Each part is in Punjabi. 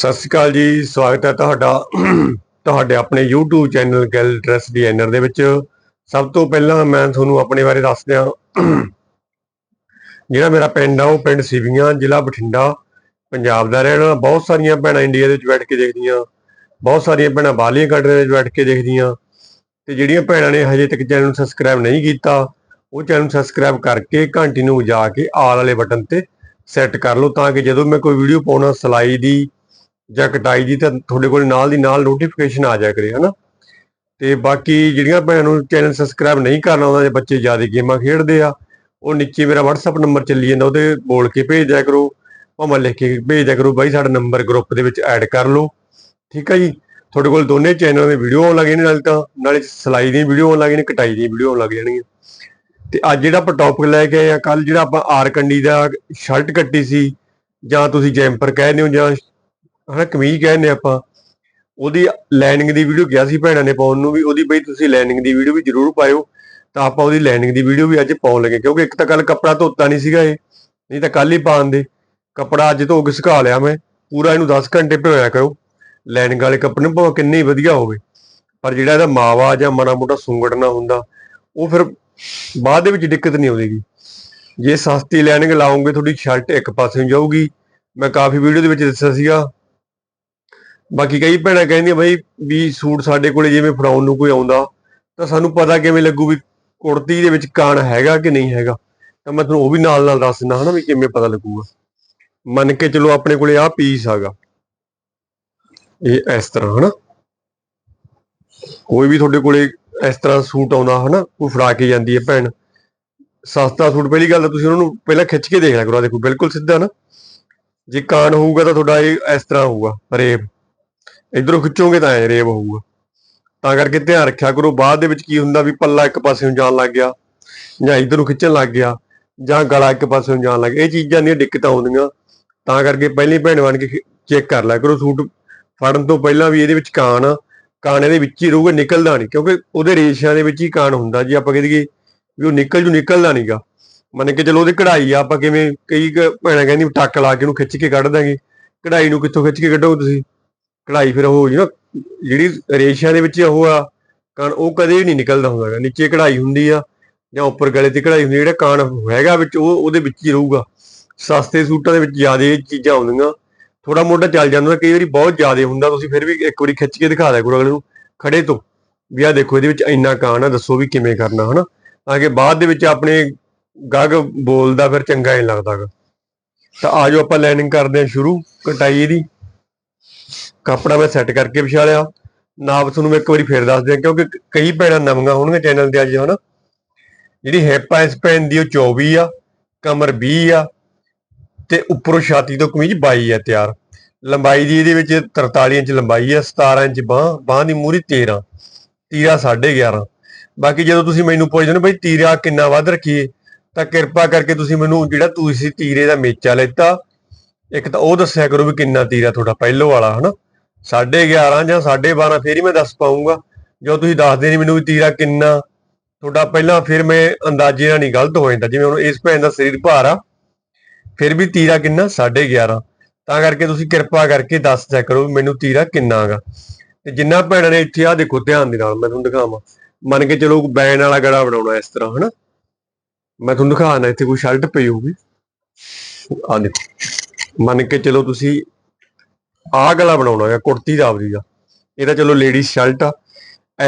ਸਤਿ ਸ਼੍ਰੀ ਅਕਾਲ ਜੀ, ਸਵਾਗਤ ਹੈ ਤੁਹਾਡਾ, ਤੁਹਾਡੇ ਆਪਣੇ YouTube ਚੈਨਲ ਗੈਲ ਡਰੈਸ ਡਿਜ਼ਾਈਨਰ ਦੇ ਵਿੱਚ। ਸਭ ਤੋਂ ਪਹਿਲਾਂ ਮੈਂ ਤੁਹਾਨੂੰ ਆਪਣੇ ਬਾਰੇ ਦੱਸ ਦਿਆਂ ਜਿਹੜਾ ਮੇਰਾ ਪਿੰਡ ਆ, ਉਹ ਪਿੰਡ ਸਿਵੀਆਂ, ਜ਼ਿਲ੍ਹਾ ਬਠਿੰਡਾ, ਪੰਜਾਬ ਦਾ ਰਹਿਣਾ ਬਹੁਤ ਸਾਰੀਆਂ ਭੈਣਾਂ ਇੰਡੀਆ ਦੇ ਵਿੱਚ ਬੈਠ ਕੇ ਦੇਖਦੀਆਂ। ਬਹੁਤ ਸਾਰੀਆਂ ਭੈਣਾਂ ਬਾਹਰਲੀਆਂ ਕੰਟਰੀਆਂ ਦੇ ਵਿੱਚ ਬੈਠ ਕੇ ਦੇਖਦੀਆਂ। ਤੇ ਜਿਹੜੀਆਂ ਭੈਣਾਂ ਨੇ ਹਜੇ ਤੱਕ ਚੈਨਲ ਨੂੰ ਸਬਸਕ੍ਰਾਈਬ ਨਹੀਂ ਕੀਤਾ, ਉਹ ਚੈਨਲ ਨੂੰ ਸਬਸਕ੍ਰਾਈਬ ਕਰਕੇ ਘੰਟੀ ਨੂੰ ਵਜਾ ਕੇ ਆਲ ਵਾਲੇ ਬਟਨ ਤੇ ਸੈੱਟ ਕਰ ਲਓ, ਤਾਂ ਕਿ ਜਦੋਂ ਮੈਂ ਕੋਈ ਵੀਡੀਓ ਪਾਉਣਾ, ਸਿਲਾਈ ਦੀ ਜਾਂ ਕਟਾਈ ਦੀ ਤਾਂ ਤੁਹਾਡੇ ਕੋਲ ਨਾਲ ਦੀ ਨਾਲ ਨੋਟੀਫਿਕੇਸ਼ਨ ਆ ਜਾਇਆ ਕਰੇ, ਹਨਾ? ਤੇ ਬਾਕੀ ਜਿਹੜੀਆਂ ਭੈਣਾਂ ਨੂੰ ਚੈਨਲ ਸਬਸਕ੍ਰਾਈਬ ਨਹੀਂ ਕਰਨਾ ਉਹਨਾਂ ਦੇ ਬੱਚੇ ਜ਼ਿਆਦਾ ਗੇਮਾਂ ਖੇਡਦੇ ਆ, ਉਹ ਨੀਚੇ ਮੇਰਾ WhatsApp ਨੰਬਰ ਚੱਲੀ ਜਾਂਦਾ, ਉਹਦੇ ਬੋਲ ਕੇ ਭੇਜ ਦਿਆ ਕਰੋ, ਭਾਵੇਂ ਲਿਖ ਕੇ ਭੇਜ ਦਿਆ ਕਰੋ, ਬਾਈ ਸਾਡਾ ਨੰਬਰ ਗਰੁੱਪ ਦੇ ਵਿੱਚ ਐਡ ਕਰ ਲਓ, ਠੀਕ ਆ ਜੀ? ਤੁਹਾਡੇ ਕੋਲ ਦੋਨੇ ਚੈਨਲਾਂ ਦੇ ਵੀਡੀਓ ਆਉਣ ਲੱਗੇ ਨੇ ਨਾਲੇ ਤਾਂ, ਨਾਲੇ ਸਿਲਾਈ ਦੀਆਂ ਵੀਡੀਓ ਆਉਣ ਲੱਗੇ ਨੇ ਕਟਾਈ ਦੀਆਂ ਵੀਡੀਓ ਆਉਣ ਲੱਗ ਜਾਣਗੀਆਂ। ਤੇ ਅੱਜ ਜਿਹੜਾ ਆਪਾਂ ਟੌਪਿਕ ਲੈ ਕੇ ਆਏ ਆ ਕੱਲ ਜਿਹੜਾ ਆਪਾਂ ਆਰ ਕੰਡੀ ਦਾ ਸ਼ਰਟ ਕੱਟੀ ਸੀ, ਜਾਂ ਤੁਸੀਂ ਜੈਂਪਰ ਕਹਿੰਦੇ ਹੋ ਜਾਂ ਹਨਾ, ਕਮੀਜ਼ ਕਹਿੰਦੇ ਆਪਾਂ। ਉਹਦੀ ਲਾਈਨਿੰਗ ਦੀ ਵੀਡੀਓ ਕਿਹਾ ਸੀ ਭੈਣਾਂ ਨੇ ਪਾਉਣ ਨੂੰ ਵੀ, ਉਹਦੀ ਬਈ ਤੁਸੀਂ ਲਾਈਨਿੰਗ ਦੀ ਵੀਡੀਓ ਵੀ ਜ਼ਰੂਰ ਪਾਇਓ। ਤਾਂ ਆਪਾਂ ਉਹਦੀ ਲਾਈਨਿੰਗ ਦੀ ਵੀਡੀਓ ਵੀ ਅੱਜ ਪਾਉਣ ਲੱਗੇ, ਕਿਉਂਕਿ ਇੱਕ ਤਾਂ ਕੱਲ ਕੱਪੜਾ ਧੋਤਾ ਨਹੀਂ ਸੀਗਾ ਇਹ, ਨਹੀਂ ਤਾਂ ਕੱਲ ਹੀ ਪਾਉਣ ਦੇ। ਕੱਪੜਾ ਅੱਜ ਧੋ ਕੇ ਸੁਕਾ ਲਿਆ ਮੈਂ, ਪੂਰਾ ਇਹਨੂੰ 10 ਘੰਟੇ ਭਿਓਇਆ ਕਰੋ। ਲਾਈਨਿੰਗ ਵਾਲੇ ਕੱਪੜੇ ਨੂੰ ਭਾਵੇਂ ਕਿੰਨੇ ਵਧੀਆ ਹੋਵੇ, ਪਰ ਜਿਹੜਾ ਇਹਦਾ ਮਾਵਾ ਜਾਂ ਮਾੜਾ ਮੋਟਾ ਸੁੰਗੜਨਾ ਹੁੰਦਾ, ਉਹ ਫਿਰ ਬਾਅਦ ਦੇ ਵਿੱਚ ਦਿੱਕਤ ਨਹੀਂ ਆਉਂਦੀਗੀ ਜੇ ਸਸਤੀ ਲਾਈਨਿੰਗ ਲਾਉਂਗੇ, ਤੁਹਾਡੀ ਸ਼ਰਟ ਇੱਕ ਪਾਸੇ ਨੂੰ ਜਾਊਗੀ। ਮੈਂ ਕਾਫੀ ਵੀਡੀਓ ਦੇ ਵਿੱਚ ਦੱਸਿਆ ਸੀਗਾ ਬਾਕੀ ਕਈ ਭੈਣਾਂ ਕਹਿੰਦੀਆਂ ਬਈ ਵੀ ਸੂਟ ਸਾਡੇ ਕੋਲੇ ਜਿਵੇਂ ਫੜਾਉਣ ਨੂੰ ਕੋਈ ਆਉਂਦਾ, ਤਾਂ ਸਾਨੂੰ ਪਤਾ ਕਿਵੇਂ ਲੱਗੂ ਵੀ ਕੁੜਤੀ ਦੇ ਵਿੱਚ ਕਾਣ ਹੈਗਾ ਕਿ ਨਹੀਂ ਹੈਗਾ। ਤਾਂ ਮੈਂ ਤੁਹਾਨੂੰ ਉਹ ਵੀ ਨਾਲ ਨਾਲ ਦੱਸ ਦਿੰਦਾ ਹਨਾ ਵੀ ਕਿਵੇਂ ਪਤਾ ਲੱਗੂਗਾ। ਮੰਨ ਕੇ ਚਲੋ ਆਪਣੇ ਕੋਲੇ ਆਹ ਪੀਸ ਹੈਗਾ। ਇਹ ਇਸ ਤਰ੍ਹਾਂ ਹਨਾ। ਕੋਈ ਵੀ ਤੁਹਾਡੇ ਕੋਲੇ ਇਸ ਤਰ੍ਹਾਂ ਸੂਟ ਆਉਂਦਾ ਹਨਾ ਕੋਈ ਫੜਾ ਕੇ ਜਾਂਦੀ ਹੈ ਭੈਣ। ਸਸਤਾ ਸੂਟ, ਪਹਿਲੀ ਗੱਲ ਤਾਂ ਤੁਸੀਂ ਉਹਨਾਂ ਨੂੰ ਪਹਿਲਾਂ ਖਿੱਚ ਕੇ ਦੇਖ ਲਿਆ ਕਰੋ, ਆਹ ਦੇਖੋ, ਬਿਲਕੁਲ ਸਿੱਧਾ ਨਾ। ਜੇ ਕਾਨ ਹੋਊਗਾ ਤਾਂ ਤੁਹਾਡਾ ਇਹ ਇਸ ਤਰ੍ਹਾਂ ਹੋਊਗਾ ਰੇਬ ਇਧਰੋਂ ਖਿੱਚੋਗੇ ਤਾਂ ਐ ਰੇਬ ਹੋਊਗਾ। ਤਾਂ ਕਰਕੇ ਧਿਆਨ ਰੱਖਿਆ ਕਰੋ, ਬਾਅਦ ਦੇ ਵਿੱਚ ਕੀ ਹੁੰਦਾ ਵੀ ਪੱਲਾ ਇੱਕ ਪਾਸੇ ਨੂੰ ਜਾਣ ਲੱਗ ਗਿਆ, ਜਾਂ ਇਧਰੋਂ ਖਿੱਚਣ ਲੱਗ ਗਿਆ, ਜਾਂ ਗਲਾ ਇੱਕ ਪਾਸੇ ਨੂੰ ਜਾਣ ਲੱਗ ਗਿਆ। ਇਹ ਚੀਜ਼ਾਂ ਦੀਆਂ ਦਿੱਕਤਾਂ ਆਉਂਦੀਆਂ ਤਾਂ ਕਰਕੇ ਪਹਿਲੀ ਭੈਣ ਬਣ ਕੇ ਚੈੱਕ ਕਰ ਲਿਆ ਕਰੋ ਸੂਟ। ਫੜਨ ਤੋਂ ਪਹਿਲਾਂ ਵੀ ਇਹਦੇ ਵਿੱਚ ਕਾਣ ਆ ਕਾਨ ਇਹਦੇ ਵਿੱਚ ਹੀ ਰਹੂਗਾ, ਨਿਕਲਦਾ ਨਹੀਂ। ਕਿਉਂਕਿ ਉਹਦੇ ਰੇਸ਼ਿਆਂ ਦੇ ਵਿੱਚ ਹੀ ਕਾਣ ਹੁੰਦਾ। ਜੇ ਆਪਾਂ ਕਹੀਏ ਵੀ ਉਹ ਨਿਕਲ ਜੂ, ਨਿਕਲਦਾ ਨਹੀਂਗਾ ਮੰਨ ਕੇ ਚਲੋ ਉਹਦੀ ਕਢਾਈ ਆ, ਆਪਾਂ ਕਿਵੇਂ ਕਈ ਭੈਣਾਂ ਕਹਿੰਦੀ ਟੱਕ ਲਾ ਕੇ ਉਹਨੂੰ ਖਿੱਚ ਕੇ ਕੱਢ ਦਾਂਗੇ ਕਢਾਈ ਨੂੰ ਕਿੱਥੋਂ ਖਿੱਚ ਕੇ ਕੱਢੋਗੇ ਤੁਸੀਂ? ਕਢਾਈ ਫਿਰ ਉਹ ਨਾ ਜਿਹੜੀ ਰੇਸ਼ਿਆਂ ਦੇ ਵਿੱਚ ਉਹ ਆ, ਕਣ ਉਹ ਕਦੇ ਵੀ ਨਹੀਂ ਨਿਕਲਦਾ ਹੁੰਦਾਗਾ ਨੀਚੇ ਕਢਾਈ ਹੁੰਦੀ ਆ ਜਾਂ ਉੱਪਰ ਗਲੇ ਤੇ ਕਢਾਈ ਹੁੰਦੀ ਜਿਹੜਾ ਕਣ ਹੈਗਾ ਵਿੱਚ ਉਹ ਉਹਦੇ ਵਿੱਚ ਹੀ ਰਹੂਗਾ। ਸਸਤੇ ਸੂਟਾਂ ਦੇ ਵਿੱਚ ਜ਼ਿਆਦਾ ਇਹ ਚੀਜ਼ਾਂ ਆਉਂਦੀਆਂ ਥੋੜਾ ਮੋਟਾ ਚੱਲ ਜਾਂਦਾ ਕਈ ਵਾਰੀ ਬਹੁਤ ਜ਼ਿਆਦਾ ਹੁੰਦਾ, ਤੁਸੀਂ ਫਿਰ ਵੀ ਇੱਕ ਵਾਰੀ ਖਿੱਚ ਕੇ ਦਿਖਾ ਦਿਆ ਕਰੋ ਅਗਲੇ ਨੂੰ। ਖੜੇ ਤੋਂ ਵੀ ਆ ਦੇਖੋ, ਇਹਦੇ ਵਿੱਚ ਇੰਨਾ ਕਾਨ ਆ, ਦੱਸੋ ਵੀ ਕਿਵੇਂ ਕਰਨਾ, ਹਨਾ? ਤਾਂ ਕਿ ਬਾਅਦ ਦੇ ਵਿੱਚ ਆਪਣੇ ਗੱਗ ਬੋਲਦਾ ਫਿਰ ਚੰਗਾ ਨਹੀਂ ਲੱਗਦਾਗਾ ਤਾਂ ਆਜੋ ਆਪਾਂ ਲਾਈਨਿੰਗ ਕਰਦੇ ਹਾਂ ਸ਼ੁਰੂ, ਕਟਾਈ ਦੀ ਕੱਪੜਾ ਮੈਂ ਸੈੱਟ ਕਰਕੇ ਵਿਛਾ ਲਿਆ। ਨਾਪ ਤੁਹਾਨੂੰ ਮੈਂ ਇੱਕ ਵਾਰੀ ਫੇਰ ਦੱਸ ਦਿਆਂ, ਕਿਉਂਕਿ ਕਈ ਭੈਣਾਂ ਨਵੀਆਂ ਹੋਣਗੀਆਂ ਚੈਨਲ ਤੇ ਅੱਜ, ਹਨਾ। ਜਿਹੜੀ ਹਿੱਪ ਆ ਇਸ ਭੈਣ ਦੀ ਉਹ 24 ਆ, ਕਮਰ 20 ਆ, ਤੇ ਉੱਪਰੋਂ ਛਾਤੀ ਤੋਂ ਕਮੀਜ਼ 22 ਆ ਤਿਆਰ। ਲੰਬਾਈ ਦੀ ਇਹਦੇ ਵਿੱਚ 43 ਇੰਚ ਲੰਬਾਈ ਆ 17 ਇੰਚ ਬਾਹ ਬਾਹ ਦੀ ਮੂਰੀ 13 ਤੀਰਾ 11.5 ਬਾਕੀ ਜਦੋਂ ਤੁਸੀਂ ਮੈਨੂੰ ਪੁੱਛਦੇ ਹੋ ਬਈ ਤੀਰਾ ਕਿੰਨਾ ਵੱਧ ਰੱਖੀਏ, ਤਾਂ ਕਿਰਪਾ ਕਰਕੇ ਤੁਸੀਂ ਮੈਨੂੰ ਜਿਹੜਾ ਤੁਸੀਂ ਤੀਰੇ ਦਾ ਮੇਚਾ ਲੈਤਾ, ਇੱਕ ਤਾਂ ਉਹ ਦੱਸਿਆ ਕਰੋ ਵੀ ਕਿੰਨਾ ਤੀਰਾ ਤੁਹਾਡਾ ਪਹਿਲੋ ਵਾਲਾ, ਹਨਾ। 11.5 ਜਾਂ 12.5 ਫੇਰ ਹੀ ਮੈਂ ਦੱਸ ਪਾਉਂਗਾ ਜੋ ਤੁਸੀਂ ਦੱਸਦੇ ਨਹੀਂ ਮੈਨੂੰ ਵੀ ਤੀਰਾ ਕਿੰਨਾ, ਤੁਹਾਡਾ ਪਹਿਲਾਂ ਫਿਰ ਮੈਂ ਅੰਦਾਜ਼ੇ ਨਾਲ ਨਹੀਂ ਗਲਤ ਹੋ ਜਾਂਦਾ, ਜਿਵੇਂ ਹੁਣ ਇਸ ਭੈਣ ਦਾ ਸਰੀਰ ਭਾਰ ਆ, ਫਿਰ ਵੀ ਤੀਰਾ ਕਿੰਨਾ? 11.5 ਤਾਂ ਕਰਕੇ ਤੁਸੀਂ ਕਿਰਪਾ ਕਰਕੇ ਦੱਸ ਦਿਆ ਕਰੋ ਮੈਨੂੰ ਤੀਰਾ ਕਿੰਨਾ ਹੈਗਾ ਤੇ ਜਿੰਨਾ ਭੈਣਾਂ ਨੇ ਇੱਥੇ ਆ ਦੇਖੋ ਧਿਆਨ ਦੇ ਨਾਲ, ਮੈਂ ਤੁਹਾਨੂੰ ਦਿਖਾਵਾਂ। ਮੰਨ ਕੇ ਚਲੋ ਬੈਨ ਵਾਲਾ ਗੜਾ ਬਣਾਉਣਾ ਇਸ ਤਰ੍ਹਾਂ, ਹਨਾ? ਮੈਂ ਤੁਹਾਨੂੰ ਦਿਖਾਣਾ ਇੱਥੇ ਕੋਈ ਸ਼ਰਟ ਪਈ ਹੋਊਗੀ। ਆ ਦੇਖੋ। ਮੰਨ ਕੇ ਚਲੋ ਤੁਸੀਂ ਆਹ ਗਲਾ ਬਣਾਉਣਾ ਹੈ ਕੁੜਤੀ ਦਾ ਆਪਦੀ ਦਾ। ਇਹ ਤਾਂ ਚਲੋ ਲੇਡੀ ਸ਼ਰਟ ਆ।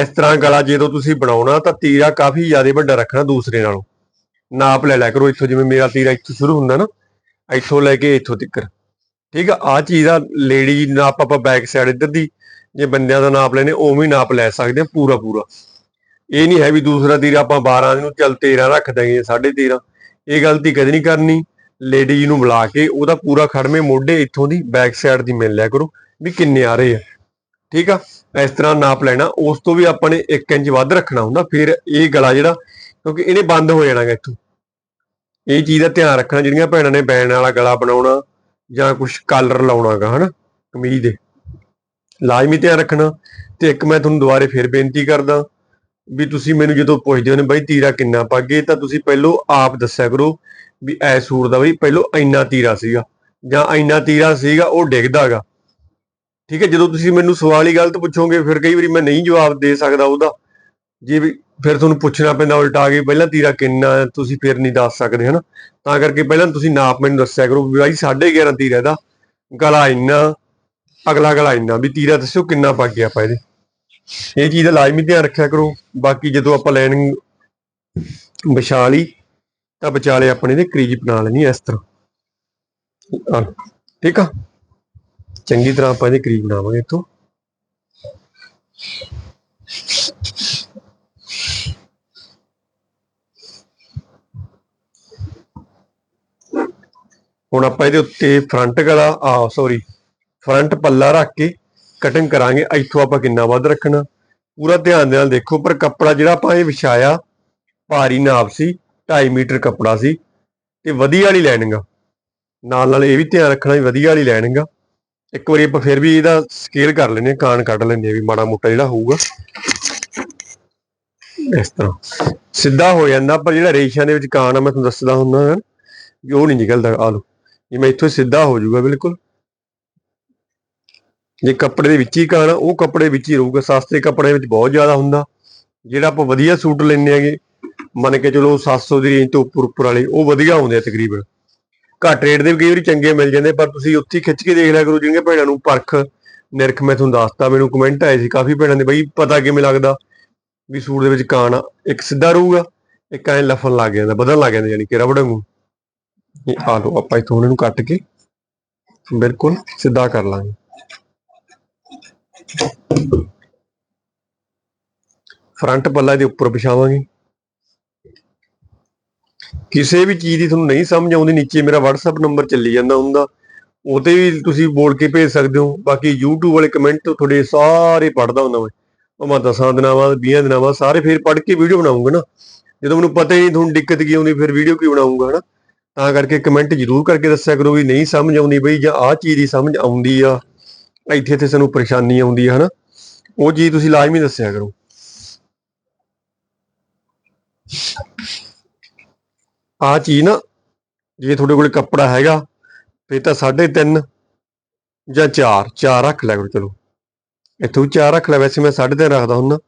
ਇਸ ਤਰ੍ਹਾਂ ਗਲਾ ਜਦੋਂ ਤੁਸੀਂ ਬਣਾਉਣਾ ਤਾਂ ਤੀਰਾ ਕਾਫੀ ਜ਼ਿਆਦਾ ਵੱਡਾ ਰੱਖਣਾ ਦੂਸਰੇ ਨਾਲੋਂ। ਨਾਪ ਲੈ ਲਿਆ ਕਰੋ, ਇੱਥੋਂ ਜਿਵੇਂ ਮੇਰਾ ਤੀਰਾ ਇੱਥੋਂ ਸ਼ੁਰੂ ਹੁੰਦਾ ਨਾ, ਇੱਥੋਂ ਲੈ ਕੇ ਇੱਥੋਂ ਤੱਕ ਠੀਕ ਆ ਆ ਚੀਜ਼ ਦਾ ਲੇਡੀ ਨਾਪ ਆਪਾਂ ਬੈਕ ਸਾਈਡ ਇੱਧਰ ਦੀ, ਜੇ ਬੰਦਿਆਂ ਦਾ ਨਾਪ ਲੈਨੇ ਉਵੇਂ ਨਾਪ ਲੈ ਸਕਦੇ ਆ, ਪੂਰਾ ਪੂਰਾ। ਇਹ ਨਹੀਂ ਹੈ ਵੀ ਦੂਸਰਾ ਤੀਰਾ ਆਪਾਂ 12 ਨੂੰ ਚੱਲ 13 ਰੱਖ ਦਾਂਗੇ 13.5 ਇਹ ਗਲਤੀ ਕਦੇ ਨਹੀਂ ਕਰਨੀ। ਲੇਡੀ ਨੂੰ ਬੁਲਾ ਕੇ ਉਹਦਾ ਪੂਰਾ ਖੜਮੇ ਮੋਢੇ ਇੱਥੋਂ ਦੀ ਬੈਕ ਸਾਈਡ ਦੀ ਮਿਲ ਲਿਆ ਕਰੋ ਵੀ ਕਿੰਨੇ ਆ ਰਹੇ ਆ। ਠੀਕ ਆ? ਇਸ ਤਰ੍ਹਾਂ ਨਾਪ ਲੈਣਾ। ਉਸ ਤੋਂ ਵੀ ਆਪਾਂ ਨੇ 1 ਇੰਚ ਵੱਧ ਰੱਖਣਾ ਹੁੰਦਾ, ਫਿਰ ਇਹ ਗਲਾ ਜਿਹੜਾ, ਕਿਉਂਕਿ ਇਹਨੇ ਬੰਦ ਹੋ ਜਾਣਾਗਾ ਇੱਥੋਂ। ਇਹ ਚੀਜ਼ ਦਾ ਧਿਆਨ ਰੱਖਣਾ, ਜਿਹੜੀਆਂ ਭੈਣਾਂ ਨੇ ਬੈਨ ਵਾਲਾ ਗਲਾ ਬਣਾਉਣਾ ਜਾਂ ਕੁਝ ਕਲਰ ਲਾਉਣਾਗਾ ਹਨਾ? ਕਮੀਜ਼ ਦੇ। ਲਾਜ਼ਮੀ ਧਿਆਨ ਰੱਖਣਾ। ਤੇ ਇੱਕ ਮੈਂ ਤੁਹਾਨੂੰ ਦੁਬਾਰੇ ਫਿਰ ਬੇਨਤੀ ਕਰਦਾ ਵੀ ਤੁਸੀਂ ਮੈਨੂੰ ਜਦੋਂ ਪੁੱਛਦੇ ਹੋ ਨੇ, ਬਾਈ ਤੀਰਾ ਕਿੰਨਾ ਪਾਗੇ ਤਾਂ ਤੁਸੀਂ ਪਹਿਲੋਂ ਆਪ ਦੱਸਿਆ ਕਰੋ ਵੀ ਐ ਸੂਰ ਦਾ ਬਈ ਪਹਿਲੋਂ ਇੰਨਾ ਤੀਰਾ ਸੀਗਾ, ਜਾਂ ਇੰਨਾ ਤੀਰਾ ਸੀਗਾ ਉਹ ਡਿੱਗਦਾਗਾ। ਠੀਕ ਹੈ, ਜਦੋਂ ਤੁਸੀਂ ਮੈਨੂੰ ਸਵਾਲ ਹੀ ਗਲਤ ਪੁੱਛੋਗੇ, ਫਿਰ ਕਈ ਵਾਰੀ ਮੈਂ ਨਹੀਂ ਜਵਾਬ ਦੇ ਸਕਦਾ ਉਹਦਾ। ਜੇ ਵੀ ਫਿਰ ਤੁਹਾਨੂੰ ਪੁੱਛਣਾ ਪੈਂਦਾ, ਉਲਟਾ ਕੇ ਪਹਿਲਾਂ ਤੀਰਾ ਕਿੰਨਾ ਤੁਸੀਂ ਫਿਰ ਨਹੀਂ ਦੱਸ ਸਕਦੇ, ਹਨਾ? ਤਾਂ ਕਰਕੇ ਪਹਿਲਾਂ ਤੁਸੀਂ ਨਾਪ ਮੈਨੂੰ ਦੱਸਿਆ ਕਰੋ ਵੀ ਬਾਈ 11.5 ਤੀਰਾ ਇਹਦਾ। ਗਲਾ ਇੰਨਾ, ਅਗਲਾ ਗਲਾ ਇੰਨਾ, ਵੀ ਤੀਰਾ ਦੱਸਿਓ ਕਿੰਨਾ ਪਾ ਗਿਆ ਆਪਾਂ ਇਹਦੇ। ਇਹ ਚੀਜ਼ ਦਾ ਲਾਜ਼ਮੀ ਧਿਆਨ ਰੱਖਿਆ ਕਰੋ। ਬਾਕੀ ਜਦੋਂ ਆਪਾਂ ਲਾਈਨਿੰਗ ਵਿਛਾ ਲਈ ਤਾਂ ਵਿਚਾਲੇ ਆਪਣੇ ਦੇ ਕਰੀਜ ਬਣਾ ਲੈਣੀ ਇਸ ਤਰ੍ਹਾਂ। ਠੀਕ ਆ? ਚੰਗੀ ਤਰ੍ਹਾਂ ਆਪਾਂ ਇਹਦੇ ਕਰੀਜ ਬਣਾਵਾਂਗੇ ਇੱਥੋਂ। ਹੁਣ ਆਪਾਂ ਇਹਦੇ ਉੱਤੇ ਫਰੰਟ ਗਲਾ ਆ ਸੌਰੀ ਫਰੰਟ ਪੱਲਾ ਰੱਖ ਕੇ ਕਟਿੰਗ ਕਰਾਂਗੇ। ਇੱਥੋਂ ਆਪਾਂ ਕਿੰਨਾ ਵੱਧ ਰੱਖਣਾ। ਪੂਰਾ ਧਿਆਨ ਦੇ ਨਾਲ ਦੇਖੋ, ਪਰ ਕੱਪੜਾ ਜਿਹੜਾ ਆਪਾਂ ਇਹ ਵਿਛਾਇਆ, ਭਾਰੀ ਨਾਪ ਸੀ। 2.5 ਮੀਟਰ ਕੱਪੜਾ ਸੀ ਤੇ ਵਧੀਆ ਵਾਲੀ ਲੈਣਿੰਗ ਆ। ਨਾਲ ਨਾਲ ਇਹ ਵੀ ਧਿਆਨ ਰੱਖਣਾ ਵੀ ਵਧੀਆ ਵਾਲੀ ਲੈਣਿੰਗ ਇੱਕ ਵਾਰੀ ਆਪਾਂ ਫਿਰ ਵੀ ਇਹਦਾ ਸਕੇਲ ਕਰ ਲੈਨੇ ਕਾਨ ਕੱਢ ਲੈਨੇ ਵੀ ਮਾੜਾ ਮੋਟਾ ਜਿਹੜਾ ਹੋਊਗਾ। ਇਸ ਤਰ੍ਹਾਂ। ਸਿੱਧਾ ਹੋ ਜਾਂਦਾ, ਪਰ ਜਿਹੜਾ ਰੇਸ਼ਿਆਂ ਦੇ ਵਿੱਚ ਕਾਨ ਆ, ਮੈਂ ਤੁਹਾਨੂੰ ਦੱਸਦਾ ਹੁੰਦਾ ਵੀ ਉਹ ਨਹੀਂ ਨਿਕਲਦਾ। ਆ ਲਓ ਜਿਵੇਂ ਇੱਥੋਂ ਸਿੱਧਾ ਹੋ ਜਾਊਗਾ, ਬਿਲਕੁਲ। ਜੇ ਕੱਪੜੇ ਦੇ ਵਿੱਚ ਹੀ ਕਾਨ ਉਹ ਕੱਪੜੇ ਵਿੱਚ ਹੀ ਰਹੂਗਾ। ਸਸਤੇ ਕੱਪੜੇ ਵਿੱਚ ਬਹੁਤ ਜ਼ਿਆਦਾ ਹੁੰਦਾ। ਜਿਹੜਾ ਆਪਾਂ ਵਧੀਆ ਸੂਟ ਲੈਣੇ ਹੈਗੇ ਮੰਨ ਕੇ ਚਲੋ 700 ਦੀ ਰੇਂਜ ਤੋਂ ਉੱਪਰ ਉੱਪਰ ਵਾਲੇ, ਉਹ ਵਧੀਆ ਆਉਂਦੇ ਆ ਤਕਰੀਬਨ। ਘੱਟ ਰੇਟ ਦੇ ਵੀ ਕਈ ਵਾਰੀ ਚੰਗੇ ਮਿਲ ਜਾਂਦੇ, ਪਰ ਤੁਸੀਂ ਉੱਥੇ ਹੀ ਖਿੱਚ ਕੇ ਦੇਖ ਲਿਆ ਕਰੋ ਜਿਹੜੀਆਂ ਭੈਣਾਂ ਨੂੰ ਪਰਖ ਨਿਰਖ ਮੈਂ ਤੁਹਾਨੂੰ ਦੱਸਤਾ, ਮੈਨੂੰ ਕਮੈਂਟ ਆਏ ਸੀ, ਕਾਫੀ ਭੈਣਾਂ ਦੇ ਬਈ ਪਤਾ ਕਿਵੇਂ ਲੱਗਦਾ ਵੀ ਸੂਟ ਦੇ ਵਿੱਚ ਕਾਨ ਇੱਕ ਸਿੱਧਾ ਰਹੂਗਾ, ਇੱਕ ਐਂ ਲਫਣ ਲੱਗ ਜਾਂਦਾ, ਬਦਲਣ ਲੱਗ ਜਾਂਦਾ ਯਾਨੀ ਕਿ ਰਬੜ ਵਾਂਗੂ। ਇਹ ਆ ਲਓ ਆਪਾਂ ਇਥੋਂ ਉਹਨਾਂ ਨੂੰ ਕੱਟ ਕੇ ਬਿਲਕੁਲ ਸਿੱਧਾ ਕਰ ਲਾਂਗੇ। ਫਰੰਟ ਪੱਲਾ ਦੇ ਉੱਪਰ ਵਿਛਾਵਾਂਗੇ। ਕਿਸੇ ਵੀ ਚੀਜ਼ ਦੀ ਤੁਹਾਨੂੰ ਨਹੀਂ ਸਮਝ ਆਉਂਦੀ, ਨੀਚੇ ਮੇਰਾ WhatsApp ਨੰਬਰ ਚੱਲੀ ਜਾਂਦਾ ਹੁੰਦਾ। ਉਹ ਵੀ ਤੁਸੀਂ ਬੋਲ ਕੇ ਭੇਜ ਸਕਦੇ ਹੋ। ਬਾਕੀ YouTube ਵਾਲੇ ਕਮੈਂਟ ਤੁਹਾਡੇ ਸਾਰੇ ਪੜਦਾ ਹੁੰਦਾ ਮੈਂ। ਉਹ ਮੈਂ ਦਸਾਂ ਦਿਨਾਂ ਬਾਅਦ 20 ਦਿਨਾਂ ਬਾਅਦ ਸਾਰੇ ਫੇਰ ਪੜ੍ਹ ਕੇ ਵੀਡੀਓ ਬਣਾਉਂਗਾ ਨਾ। ਜਦੋਂ ਮੈਨੂੰ ਪਤਾ ਹੀ ਨਹੀਂ ਤੁਹਾਨੂੰ ਦਿੱਕਤ ਕੀ ਆਉਂਦੀ, ਫਿਰ ਵੀਡੀਓ ਕੀ ਬਣਾਉਂਗਾ, ਹਨਾ? ਤਾਂ ਕਰਕੇ ਕਮੈਂਟ ਜ਼ਰੂਰ ਕਰਕੇ ਦੱਸਿਆ ਕਰੋ ਵੀ ਨਹੀਂ ਸਮਝ ਆਉਂਦੀ ਬਈ ਜਾਂ ਆਹ ਚੀਜ਼ ਦੀ ਸਮਝ ਆਉਂਦੀ ਆ। ਇੱਥੇ ਇੱਥੇ ਸਾਨੂੰ ਪਰੇਸ਼ਾਨੀ ਆਉਂਦੀ ਆ, ਹਨਾ? ਉਹ ਚੀਜ਼ ਤੁਸੀਂ ਲਾਜ਼ਮੀ ਦੱਸਿਆ ਕਰੋ। ਆਹ ਚੀਜ਼ ਨਾ, ਜੇ ਤੁਹਾਡੇ ਕੋਲ ਕੱਪੜਾ ਹੈਗਾ ਫੇ ਤਾਂ 3.5 ਜਾਂ 4 4 ਰੱਖ ਲਿਆ ਕਰੋ ਚਲੋ। ਇੱਥੋਂ 4 ਰੱਖ ਲਿਆ, ਵੈਸੇ ਮੈਂ 3.5 ਰੱਖਦਾ ਹੁੰਦਾ।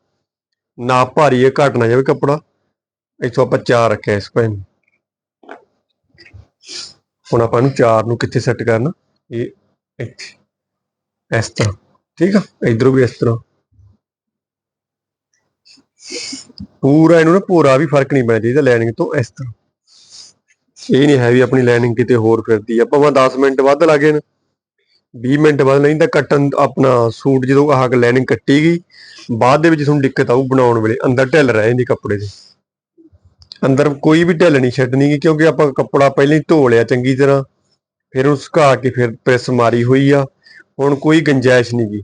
ਨਾ ਭਾਰੀ ਹੈ ਘਟ ਨਾ ਜਾਵੇ ਕੱਪੜਾ। ਇੱਥੋਂ ਆਪਾਂ 4 ਰੱਖਿਆ ਇਸ ਪੈਨ ਹੁਣ ਆਪਾਂ ਨੂੰ 4 ਨੂੰ ਕਿੱਥੇ ਸੈੱਟ ਕਰਨਾ? ਇਹ ਇੱਥੇ। ਇਸ ਤਰ੍ਹਾਂ। ਠੀਕ ਆ? ਇਧਰੋਂ ਵੀ ਇਸ ਤਰ੍ਹਾਂ। ਪੂਰਾ ਇਹਨੂੰ ਨਾ ਪੂਰਾ ਵੀ ਫ਼ਰਕ ਨਹੀਂ ਪੈਣਾ ਚਾਹੀਦਾ ਲਾਈਨਿੰਗ ਤੋਂ ਇਸ ਤਰ੍ਹਾਂ। ਇਹ ਨਹੀਂ ਹੈ ਵੀ ਆਪਣੀ ਲਾਈਨਿੰਗ ਕਿਤੇ ਹੋਰ ਫਿਰਦੀ ਆ। ਭਾਵੇਂ 10 ਮਿੰਟ ਵੱਧ ਲੱਗੇ ਨੇ। 20 ਮਿੰਟ ਬਾਅਦ ਨਹੀਂ ਤਾਂ ਕੱਟਣ ਆਪਣਾ ਸੂਟ ਜਦੋਂ ਆਹ ਲਾਈਨਿੰਗ ਕੱਟੀ ਗਈ, ਬਾਅਦ ਦੇ ਵਿੱਚ ਤੁਹਾਨੂੰ ਦਿੱਕਤ ਆਊ ਬਣਾਉਣ ਵੇਲੇ। ਅੰਦਰ ਢਿੱਲ ਰਹਿ ਜਾਂਦੀ ਕੱਪੜੇ ਦੇ। ਅੰਦਰ ਕੋਈ ਵੀ ਢਿੱਲ ਨਹੀਂ ਛੱਡਣੀ ਗੀ, ਕਿਉਂਕਿ ਆਪਾਂ ਕੱਪੜਾ ਪਹਿਲਾਂ ਹੀ ਧੋ ਲਿਆ ਚੰਗੀ ਤਰ੍ਹਾਂ। ਫਿਰ ਉਹਨੂੰ ਸੁਕਾ ਕੇ ਫਿਰ ਪ੍ਰੈਸ ਮਾਰੀ ਹੋਈ ਆ। ਹੁਣ ਕੋਈ ਗੰਜਾਇਸ਼ ਨਹੀਂ ਗੀ।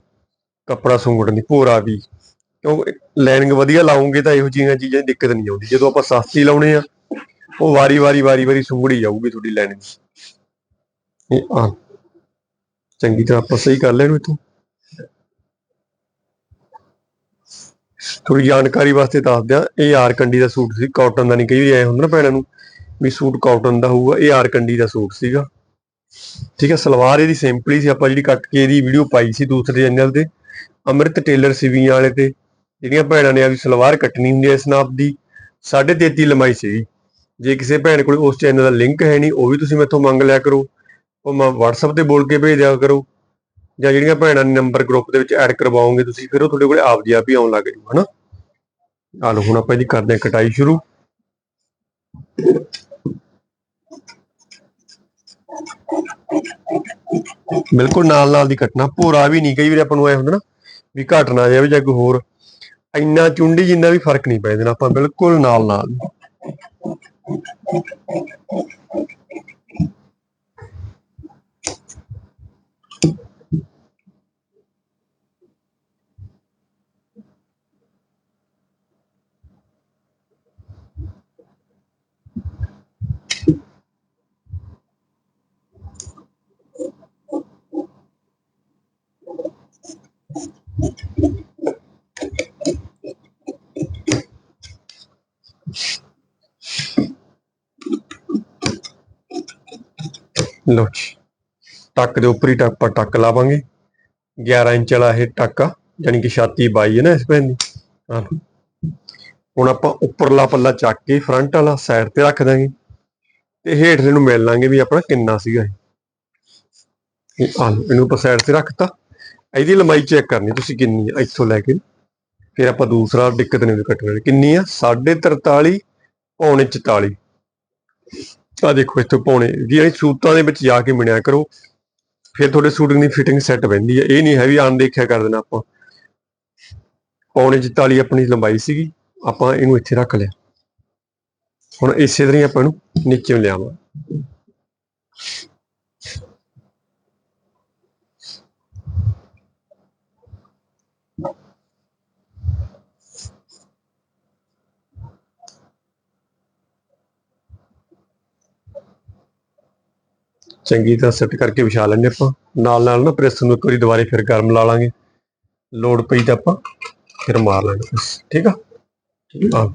ਕੱਪੜਾ ਸੁੰਗੜਨ ਦੀ ਭੋਰਾ ਵੀ। ਕਿਉਂਕਿ ਲਾਈਨਿੰਗ ਵਧੀਆ ਲਾਉਂਗੇ ਤਾਂ ਇਹੋ ਜਿਹੀਆਂ ਚੀਜ਼ਾਂ ਦੀ ਦਿੱਕਤ ਨਹੀਂ ਆਉਂਦੀ। ਜਦੋਂ ਆਪਾਂ ਸਸਤੀ ਲਾਉਣੇ ਆ ਉਹ ਵਾਰੀ ਵਾਰੀ ਵਾਰੀ ਵਾਰੀ ਸੁੰਗੜੀ ਜਾਊਗੀ ਤੁਹਾਡੀ ਲਾਈਨਿੰਗ ਇਹ ਆ ਚੰਗੀ ਤਰ੍ਹਾਂ ਆਪਾਂ ਸਹੀ ਕਰ ਲੈਣ ਇਥੋਂ। ਥੋੜੀ ਜਾਣਕਾਰੀ ਵਾਸਤੇ ਦੱਸ ਦਿਆਂ ਇਹ ਆਰ ਕੰਡੀ ਦਾ ਸੂਟ ਸੀ, ਕਾਟਨ ਦਾ ਨਹੀਂ, ਕਈ ਐ ਹੁੰਦਾ ਨਾ ਭੈਣਾਂ ਨੂੰ ਵੀ ਸੂਟ ਕਾਟਨ ਦਾ ਹੋਊਗਾ, ਇਹ ਆਰ ਕੰਡੀ ਦਾ ਸੂਟ ਸੀਗਾ। ਠੀਕ ਹੈ ਸਲਵਾਰ ਇਹਦੀ ਸਿੰਪਲੀ ਸੀ, ਆਪਾਂ ਜਿਹੜੀ ਕੱਟ ਕੇ ਇਹਦੀ ਵੀਡੀਓ ਪਾਈ ਸੀ ਦੂਸਰੇ ਚੈਨਲ ਤੇ, ਅੰਮ੍ਰਿਤ ਟੇਲਰ ਸਿਵੀਆਂ ਵਾਲੇ ਤੇ, ਜਿਹੜੀਆਂ ਭੈਣਾਂ ਨੇ ਆ ਵੀ ਸਲਵਾਰ ਕੱਟਣੀ ਹੁੰਦੀ ਐ ਇਸ ਨਾਪ ਦੀ 33.5 ਲੰਬਾਈ ਸੀ ਜੇ ਕਿਸੇ ਭੈਣ ਕੋਲ ਉਸ ਚੈਨਲ ਦਾ ਲਿੰਕ ਹੈ ਨਹੀਂ, ਉਹ ਵੀ ਤੁਸੀਂ ਮੈਥੋਂ ਮੰਗ ਲਿਆ ਕਰੋ। ਉਹ ਮੈਂ WhatsApp ਤੇ ਬੋਲ ਕੇ ਭੇਜ ਦਿਆ ਕਰੋ। ਜਾਂ ਜਿਹੜੀਆਂ ਭੈਣਾਂ ਨੇ ਨੰਬਰ ਗਰੁੱਪ ਦੇ ਵਿੱਚ ਐਡ ਕਰਵਾਓਗੇ ਤੁਸੀਂ, ਫਿਰ ਉਹ ਤੁਹਾਡੇ ਕੋਲੇ ਆਪ ਜੀ ਆਪ ਹੀ ਆਉਣ ਲੱਗ ਜੂ ਹਨਾ? ਆ ਲਓ, ਹੁਣ ਆਪਾਂ ਇਹਦੀ ਕਰਦੇ ਹਾਂ ਕਟਾਈ ਸ਼ੁਰੂ। ਬਿਲਕੁਲ ਨਾਲ ਨਾਲ ਦੀ ਕੱਟਣਾ ਭੋਰਾ ਵੀ ਨਹੀਂ, ਕਈ ਵਾਰੀ ਆਪਾਂ ਨੂੰ ਐ ਹੁੰਦਾ ਨਾ ਵੀ ਘਟ ਨਾ ਜਾਵੇ ਜਾਂ ਕੋਈ ਹੋਰ। ਇੰਨਾ ਚੁੰਡੀ ਜਿੰਨਾ ਵੀ ਫ਼ਰਕ ਨਹੀਂ ਪੈ ਜਾਣਾ ਆਪਾਂ ਬਿਲਕੁਲ ਨਾਲ ਨਾਲ। Thank you. ਲਓ ਜੀ। ਟੱਕ ਦੇ ਉੱਪਰ ਹੀ ਟੱਕ ਟੱਕ ਲਾਵਾਂਗੇ। 11 ਇੰਚ ਵਾਲਾ ਇਹ ਟਾਕਾ ਯਾਨੀ ਕਿ ਛਾਤੀ 22 ਹੈ ਨਾ ਇਸ ਪੈਨ ਦੀ। ਹੁਣ ਆਪਾਂ ਉੱਪਰਲਾ ਪੱਲਾ ਚੱਕ ਕੇ ਫਰੰਟ ਵਾਲਾ ਸਾਈਡ ਤੇ ਰੱਖ ਦਾਂਗੇ ਤੇ ਹੇਠਲੇ ਨੂੰ ਮਿਲ ਲਾਂਗੇ ਵੀ ਆਪਣਾ ਕਿੰਨਾ ਸੀਗਾ ਇਹ। ਆਹ ਇਹਨੂੰ ਆਪਾਂ ਸਾਈਡ ਤੇ ਰੱਖਤਾ। ਇਹਦੀ ਲੰਬਾਈ ਚੈੱਕ ਕਰਨੀ ਤੁਸੀਂ ਕਿੰਨੀ ਹੈ ਇੱਥੋਂ ਲੈ ਕੇ। ਫਿਰ ਆਪਾਂ ਦੂਸਰਾ ਦਿੱਕਤ ਨਹੀਂ ਕੱਟਣ। ਵਾਲੀ ਕਿੰਨੀ ਆ? 43.5 ਪੌਣੇ 44 ਆ ਦੇਖੋ ਇੱਥੋਂ ਪੌਣੇ ਜਿਹੜੀ ਸੂਤਾਂ ਦੇ ਵਿੱਚ ਜਾ ਕੇ ਮਿਣਿਆ ਕਰੋ। ਫਿਰ ਤੁਹਾਡੇ ਸ਼ੂਟਿੰਗ ਦੀ ਫਿਟਿੰਗ ਸੈੱਟ ਬੈਂਦੀ ਹੈ। ਇਹ ਨਹੀਂ ਹੈ ਵੀ ਆਨ ਦੇਖਿਆ ਕਰ ਦੇਣਾ ਆਪਾਂ। ਪੌਣੇ 44 ਆਪਣੀ ਲੰਬਾਈ ਸੀਗੀ। ਆਪਾਂ ਇਹਨੂੰ ਇੱਥੇ ਰੱਖ ਲਿਆ। ਹੁਣ ਇਸੇ ਤਰ੍ਹਾਂ ਹੀ ਆਪਾਂ ਇਹਨੂੰ ਨੀਚੇ ਨੂੰ ਲਿਆਵਾਂ ਚੰਗੀ ਤਰ੍ਹਾਂ ਸੈੱਟ ਕਰਕੇ ਵਿਛਾ ਲੈਂਦੇ ਆਪਾਂ। ਨਾਲ ਨਾਲ ਨਾ ਪ੍ਰੈਸ ਨੂੰ ਇੱਕ ਵਾਰੀ ਦੁਬਾਰੇ ਫਿਰ ਗਰਮ ਲਾ ਲਾਂਗੇ। ਲੋਡ ਪਈ ਤਾਂ ਆਪਾਂ ਫਿਰ ਮਾਰ ਲਾਂਗੇ ਠੀਕ ਆ? ਆ।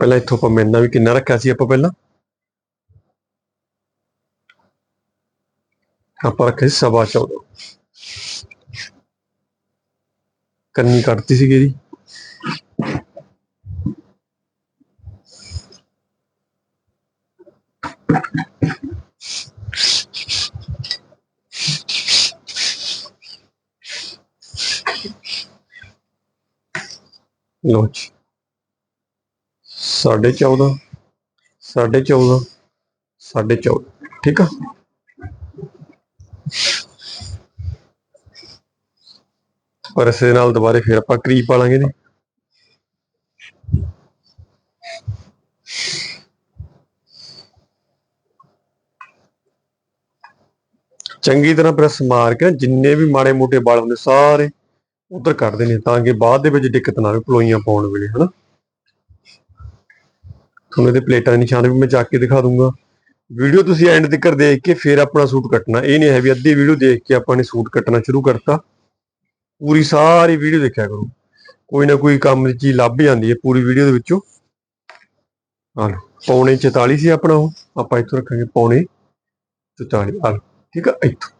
ਪਹਿਲਾਂ ਇੱਥੋਂ ਆਪਾਂ ਮੈਨਾ ਵੀ ਕਿੰਨਾ ਰੱਖਿਆ ਸੀ ਆਪਾਂ ਪਹਿਲਾਂ? ਆਪਾਂ ਰੱਖਿਆ ਸੀ ਸਵਾ 14 ਕੰਨੀ ਕੱਟਤੀ ਸੀਗੀ ਇਹਦੀ ਲੋ ਜੀ। ਸਾਢੇ 14 ਸਾਢੇ 14 ਸਾਢੇ 14 ਠੀਕ ਆ? ਪਰ ਇਸ ਦੇ ਨਾਲ ਦੁਬਾਰੇ ਫਿਰ ਆਪਾਂ ਕਰੀਪ ਪਾ ਲਾਂਗੇ ਨੇ ਚੰਗੀ ਤਰ੍ਹਾਂ ਪ੍ਰੈਸ ਮਾਰ ਕੇ ਜਿੰਨੇ ਵੀ ਮਾੜੇ ਮੋਟੇ ਵਾਲ ਹੁੰਦੇ ਸਾਰੇ ਉਧਰ ਕੱਢ ਨੇ ਤਾਂ ਕਿ ਬਾਅਦ ਦੇ ਵਿੱਚ ਦਿੱਕਤ ਨਾ ਆਵੇ, ਪਲੋਈਆਂ ਪਾਉਣ ਵੇਲੇ, ਹਨਾ। ਤੁਹਾਨੂੰ ਇਹਦੇ ਪਲੇਟਾਂ ਦੇ ਨਿਸ਼ਾਨ ਵੀ ਮੈਂ ਚੱਕ ਕੇ ਦਿਖਾ ਦੂੰਗਾ। ਵੀਡੀਓ ਤੁਸੀਂ ਐਂਡ ਤੱਕ ਦੇਖ ਕੇ ਫਿਰ ਆਪਣਾ ਸੂਟ ਕੱਟਣਾ। ਇਹ ਨਹੀਂ ਹੈ ਵੀ ਅੱਧੀ ਵੀਡੀਓ ਦੇਖ ਕੇ ਆਪਾਂ ਨੇ ਸੂਟ ਕੱਟਣਾ ਸ਼ੁਰੂ ਕਰਤਾ। ਪੂਰੀ ਸਾਰੀ ਵੀਡੀਓ ਦੇਖਿਆ ਕਰੋ। ਕੋਈ ਨਾ ਕੋਈ ਕੰਮ ਦੀ ਚੀਜ਼ ਲੱਭ ਜਾਂਦੀ ਹੈ ਪੂਰੀ ਵੀਡੀਓ ਦੇ ਵਿੱਚੋਂ। ਹਾਂ ਪੌਣੇ 44 ਸੀ ਆਪਣਾ ਉਹ। ਆਪਾਂ ਇੱਥੋਂ ਰੱਖਾਂਗੇ ਪੌਣੇ 44 ਆ ਠੀਕ ਆ, ਇੱਥੋਂ।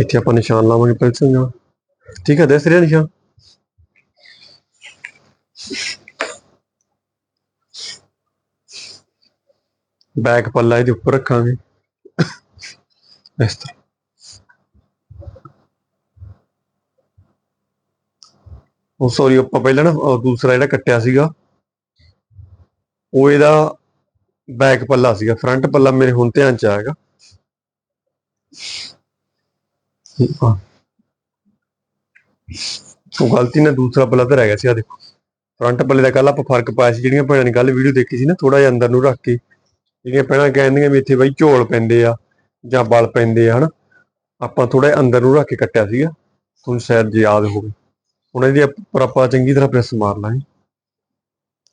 ਇੱਥੇ ਆਪਾਂ ਨਿਸ਼ਾਨ ਲਾਵਾਂਗੇ ਪੈਨਸਲ ਨਾਲ। ਠੀਕ ਆ, ਦੱਸ ਰਿਹਾ ਨਿਸ਼ਾਨ? ਬੈਕ ਪੱਲਾ ਇਹਦੇ ਉੱਪਰ ਰੱਖਾਂਗੇ। ਇਸ ਤਰ੍ਹਾਂ। ਉਹ ਸੌਰੀ ਆਪਾਂ ਪਹਿਲਾਂ ਨਾ ਉਹ ਦੂਸਰਾ ਜਿਹੜਾ ਕੱਟਿਆ ਸੀਗਾ, ਉਹ ਇਹਦਾ ਬੈਕ ਪੱਲਾ ਸੀਗਾ ਫਰੰਟ ਪੱਲਾ ਮੇਰੇ ਹੁਣ ਧਿਆਨ ਚ ਆਏਗਾ। ਉਹ ਗਲਤੀ ਨਾਲ ਦੂਸਰਾ ਪੱਲਾ ਤਾਂ ਰਹਿ ਗਿਆ ਸੀ ਆ ਦੇਖੋ। ਫਰੰਟ ਪੱਲੇ ਦਾ ਕੱਲ ਆਪਾਂ ਫ਼ਰਕ ਪਾਇਆ ਸੀ, ਜਿਹੜੀਆਂ ਭੈਣਾਂ ਨੇ ਕੱਲ ਵੀਡੀਓ ਦੇਖੀ ਸੀ ਨਾ ਥੋੜਾ ਜਿਹਾ ਅੰਦਰ ਨੂੰ ਰੱਖ ਕੇ। ਜਿਹੜੀਆਂ ਭੈਣਾਂ ਕਹਿੰਦੀਆਂ ਵੀ ਇੱਥੇ ਬਾਈ ਝੋਲ ਪੈਂਦੇ ਆ, ਜਾਂ ਬਲ ਪੈਂਦੇ ਆ, ਹਨਾ। ਆਪਾਂ ਥੋੜਾ ਜਿਹਾ ਅੰਦਰ ਨੂੰ ਰੱਖ ਕੇ ਕੱਟਿਆ ਸੀਗਾ। ਤੁਹਾਨੂੰ ਸ਼ਾਇਦ ਯਾਦ ਹੋਵੇ। ਹੁਣ ਇਹਦੀ ਉੱਪਰ ਆਪਾਂ ਚੰਗੀ ਤਰ੍ਹਾਂ ਪ੍ਰੈਸ ਮਾਰ ਲਾਂਗੇ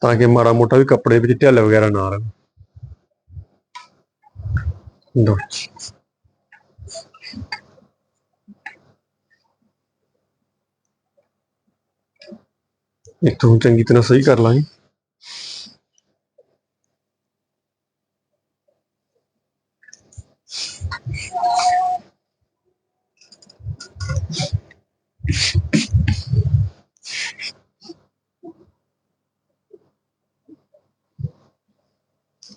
ਤਾਂ ਕਿ ਮਾੜਾ ਮੋਟਾ ਵੀ ਕੱਪੜੇ ਵਿੱਚ ਢਿੱਲ ਵਗੈਰਾ ਨਾ ਰਹੇ ਲਓ ਜੀ। ਇੱਥੋਂ ਚੰਗੀ ਤਰ੍ਹਾਂ ਸਹੀ ਕਰ ਲਾਂਗੇ।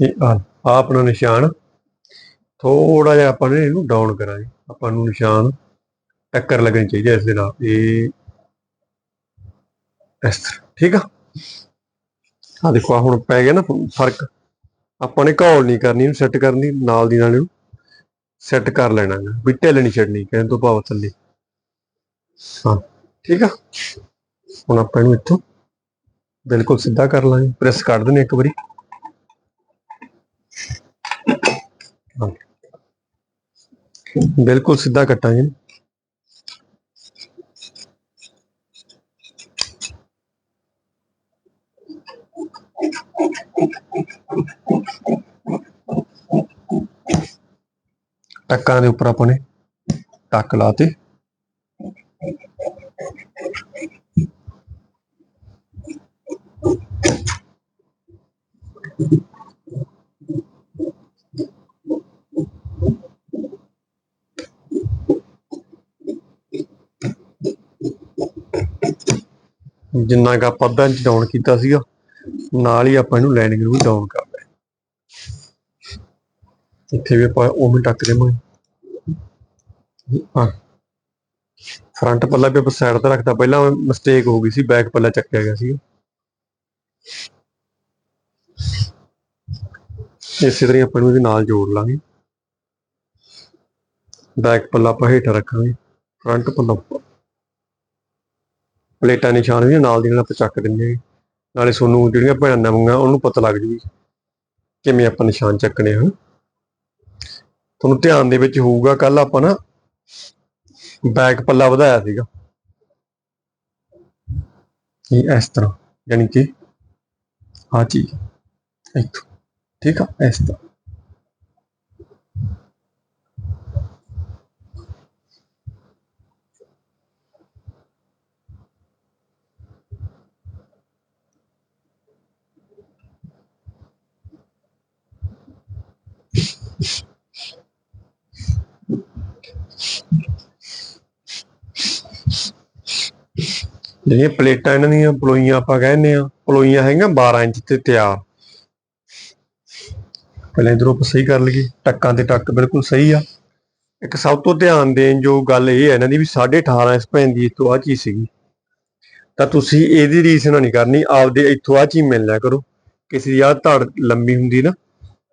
ਇਹ ਆ ਆਪਣਾ ਨਿਸ਼ਾਨ। ਥੋੜਾ ਜਿਹਾ ਆਪਾਂ ਨੇ ਇਹਨੂੰ ਡਾਊਨ ਕਰਾਂਗੇ ਆਪਾਂ ਨੂੰ ਨਿਸ਼ਾਨ ਟੱਕਰ ਲੱਗਣੀ ਚਾਹੀਦੀ ਹੈ ਇਸ ਦੇ ਨਾਲ। ਇਹ ਇਸ ਤਰ੍ਹਾਂ ਠੀਕ ਆ? ਆ ਦੇਖੋ ਆ ਹੁਣ ਪੈ ਗਿਆ ਨਾ ਫ਼ਰਕ। ਆਪਾਂ ਨੇ ਘੋਲ ਨਹੀਂ ਕਰਨੀ ਇਹਨੂੰ ਸੈੱਟ ਕਰਨੀ ਨਾਲ ਦੀ ਨਾਲ ਇਹਨੂੰ ਸੈੱਟ ਕਰ ਲੈਣਾ ਗਾ, ਵੀ ਢਿੱਲ ਨਹੀਂ ਛੱਡਣੀ ਕਹਿਣ ਤੋਂ ਭਾਵ ਥੱਲੇ। ਹਾਂ ਠੀਕ ਆ? ਹੁਣ ਆਪਾਂ ਇਹਨੂੰ ਇੱਥੋਂ ਬਿਲਕੁਲ ਸਿੱਧਾ ਕਰ ਲਾਂਗੇ। ਪ੍ਰੈਸ ਕੱਢ ਦਿੰਦੇ ਇੱਕ ਵਾਰੀ। ਬਿਲਕੁਲ ਸਿੱਧਾ ਕੱਟਾਂਗੇ ਟੱਕਾਂ ਦੇ ਉੱਪਰ ਆਪਾਂ ਨੇ ਟੱਕ ਲਾਤੇ Thank you. ਜਿੰਨਾ ਕੁ ਆਪਾਂ ਅੱਧਾ ਇੰਚ ਡਾਊਨ ਕੀਤਾ ਸੀਗਾ, ਨਾਲ ਹੀ ਆਪਾਂ ਇਹਨੂੰ ਲਾਈਨਿੰਗ ਨੂੰ ਵੀ ਡਾਊਨ ਕਰ ਲਿਆ। ਇੱਥੇ ਵੀ ਆਪਾਂ ਉਵੇਂ ਟੱਕ ਦੇਵਾਂਗੇ। ਹਾਂ। ਫਰੰਟ ਪੱਲਾ ਵੀ ਆਪਾਂ ਸਾਈਡ ਤੇ ਰੱਖਤਾ, ਪਹਿਲਾਂ ਮਿਸਟੇਕ ਹੋ ਗਈ ਸੀ ਬੈਕ ਪੱਲਾ ਚੱਕਿਆ ਗਿਆ ਸੀ ਇਸੇ ਤਰ੍ਹਾਂ ਆਪਾਂ ਨੂੰ ਇਹਦੇ ਨਾਲ ਜੋੜ ਲਾਂਗੇ। ਬੈਕ ਪੱਲਾ ਆਪਾਂ ਹੇਠਾਂ ਰੱਖਾਂਗੇ। ਫਰੰਟ ਪੱਲਾ ਉੱਪਰ। ਪਲੇਟਾਂ ਨਿਸ਼ਾਨ ਵੀ ਨਾਲ ਦੀ ਨਾਲ ਆਪਾਂ ਚੱਕ ਦਿੰਦੇ ਹਾਂ ਨਾਲੇ ਤੁਹਾਨੂੰ ਜਿਹੜੀਆਂ ਭੈਣਾਂ ਨਵੀਆਂ, ਉਹਨੂੰ ਪਤਾ ਲੱਗ ਜੂਗੀ ਕਿਵੇਂ ਆਪਾਂ ਨਿਸ਼ਾਨ ਚੱਕਣੇ ਹਨ ਤੁਹਾਨੂੰ ਧਿਆਨ ਦੇ ਵਿੱਚ ਹੋਊਗਾ ਕੱਲ ਆਪਾਂ ਨਾ ਬੈਕ ਪੱਲਾ ਵਧਾਇਆ ਸੀਗਾ। ਇਹ ਇਸ ਤਰ੍ਹਾਂ, ਯਾਨੀ ਕਿ ਆ ਚੀਜ਼, ਇੱਥੋਂ, ਠੀਕ ਆ, ਇਸ ਤਰ੍ਹਾਂ। ਜਿਹੜੀਆਂ ਪਲੇਟਾਂ ਇਹਨਾਂ ਦੀਆਂ, ਪਲੋਈਆਂ ਆਪਾਂ ਕਹਿੰਦੇ ਆ ਪਲੋਈਆਂ ਹੈਗੀਆਂ 12 ਇੰਚ ਤੇ ਤਿਆਰ। ਪਹਿਲਾਂ ਇਧਰੋਂ ਆਪਾਂ ਸਹੀ ਕਰ ਲਈਏ, ਟੱਕਾਂ ਤੇ ਟੱਕ ਬਿਲਕੁਲ ਸਹੀ ਆ। ਇੱਕ ਸਭ ਤੋਂ ਧਿਆਨ ਦੇਣ ਜੋ ਗੱਲ ਇਹ ਹੈ ਇਹਨਾਂ ਦੀ ਵੀ 18.5 ਇਸ ਭੈਣ ਦੀ ਤੋਂ ਆ ਚੀਜ਼ ਸੀਗੀ। ਤਾਂ ਤੁਸੀਂ ਇਹਦੀ ਰੀਸ ਨਾ ਨਹੀਂ ਕਰਨੀ, ਆਪਦੇ ਇੱਥੋਂ ਆ ਚੀਜ਼ ਮਿਲ ਲਿਆ ਕਰੋ। ਕਿਸੇ ਦੀ ਆ ਧੜ ਲੰਮੀ ਹੁੰਦੀ ਨਾ,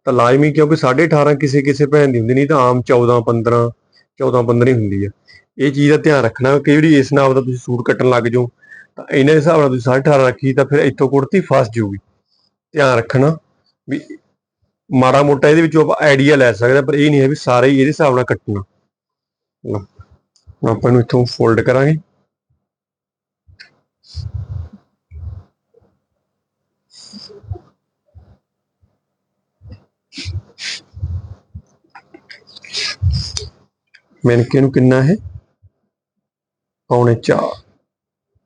ਤਾਂ ਲਾਜ਼ਮੀ ਕਿਉਂਕਿ 18.5 ਕਿਸੇ ਕਿਸੇ ਭੈਣ ਦੀ ਹੁੰਦੀ ਨਹੀਂ, ਤਾਂ ਆਮ 14 15 14 15 ਹੀ ਹੁੰਦੀ ਆ। ਇਹ ਚੀਜ਼ ਦਾ ਧਿਆਨ ਰੱਖਣਾ ਕਿ ਜਿਹੜੀ ਇਸ ਨਾਲ ਦਾ ਤੁਸੀਂ ਸੂਟ ਕੱਟਣ ਲੱਗ ਜਾਓ, ਤਾਂ ਇਹਨਾਂ ਦੇ ਹਿਸਾਬ ਨਾਲ ਤੁਸੀਂ 18.5 ਰੱਖੀ, ਤਾਂ ਫਿਰ ਇੱਥੋਂ ਕੁੜਤੀ ਫਸ ਜਾਊਗੀ। ਧਿਆਨ ਰੱਖਣਾ ਵੀ ਮਾੜਾ ਮੋਟਾ ਇਹਦੇ ਵਿੱਚੋਂ ਆਪਾਂ ਆਈਡੀਆ ਲੈ ਸਕਦੇ ਹਾਂ, ਪਰ ਇਹ ਨਹੀਂ ਹੈ ਵੀ ਸਾਰੇ ਹੀ ਇਹਦੇ ਹਿਸਾਬ ਨਾਲ ਕੱਟਣਾ। ਆਪਾਂ ਨੂੰ ਇੱਥੋਂ ਫੋਲਡ ਕਰਾਂਗੇ। ਮੈਨਕੇ ਨੂੰ ਕਿੰਨਾ ਹੈ? ਪੌਣੇ 4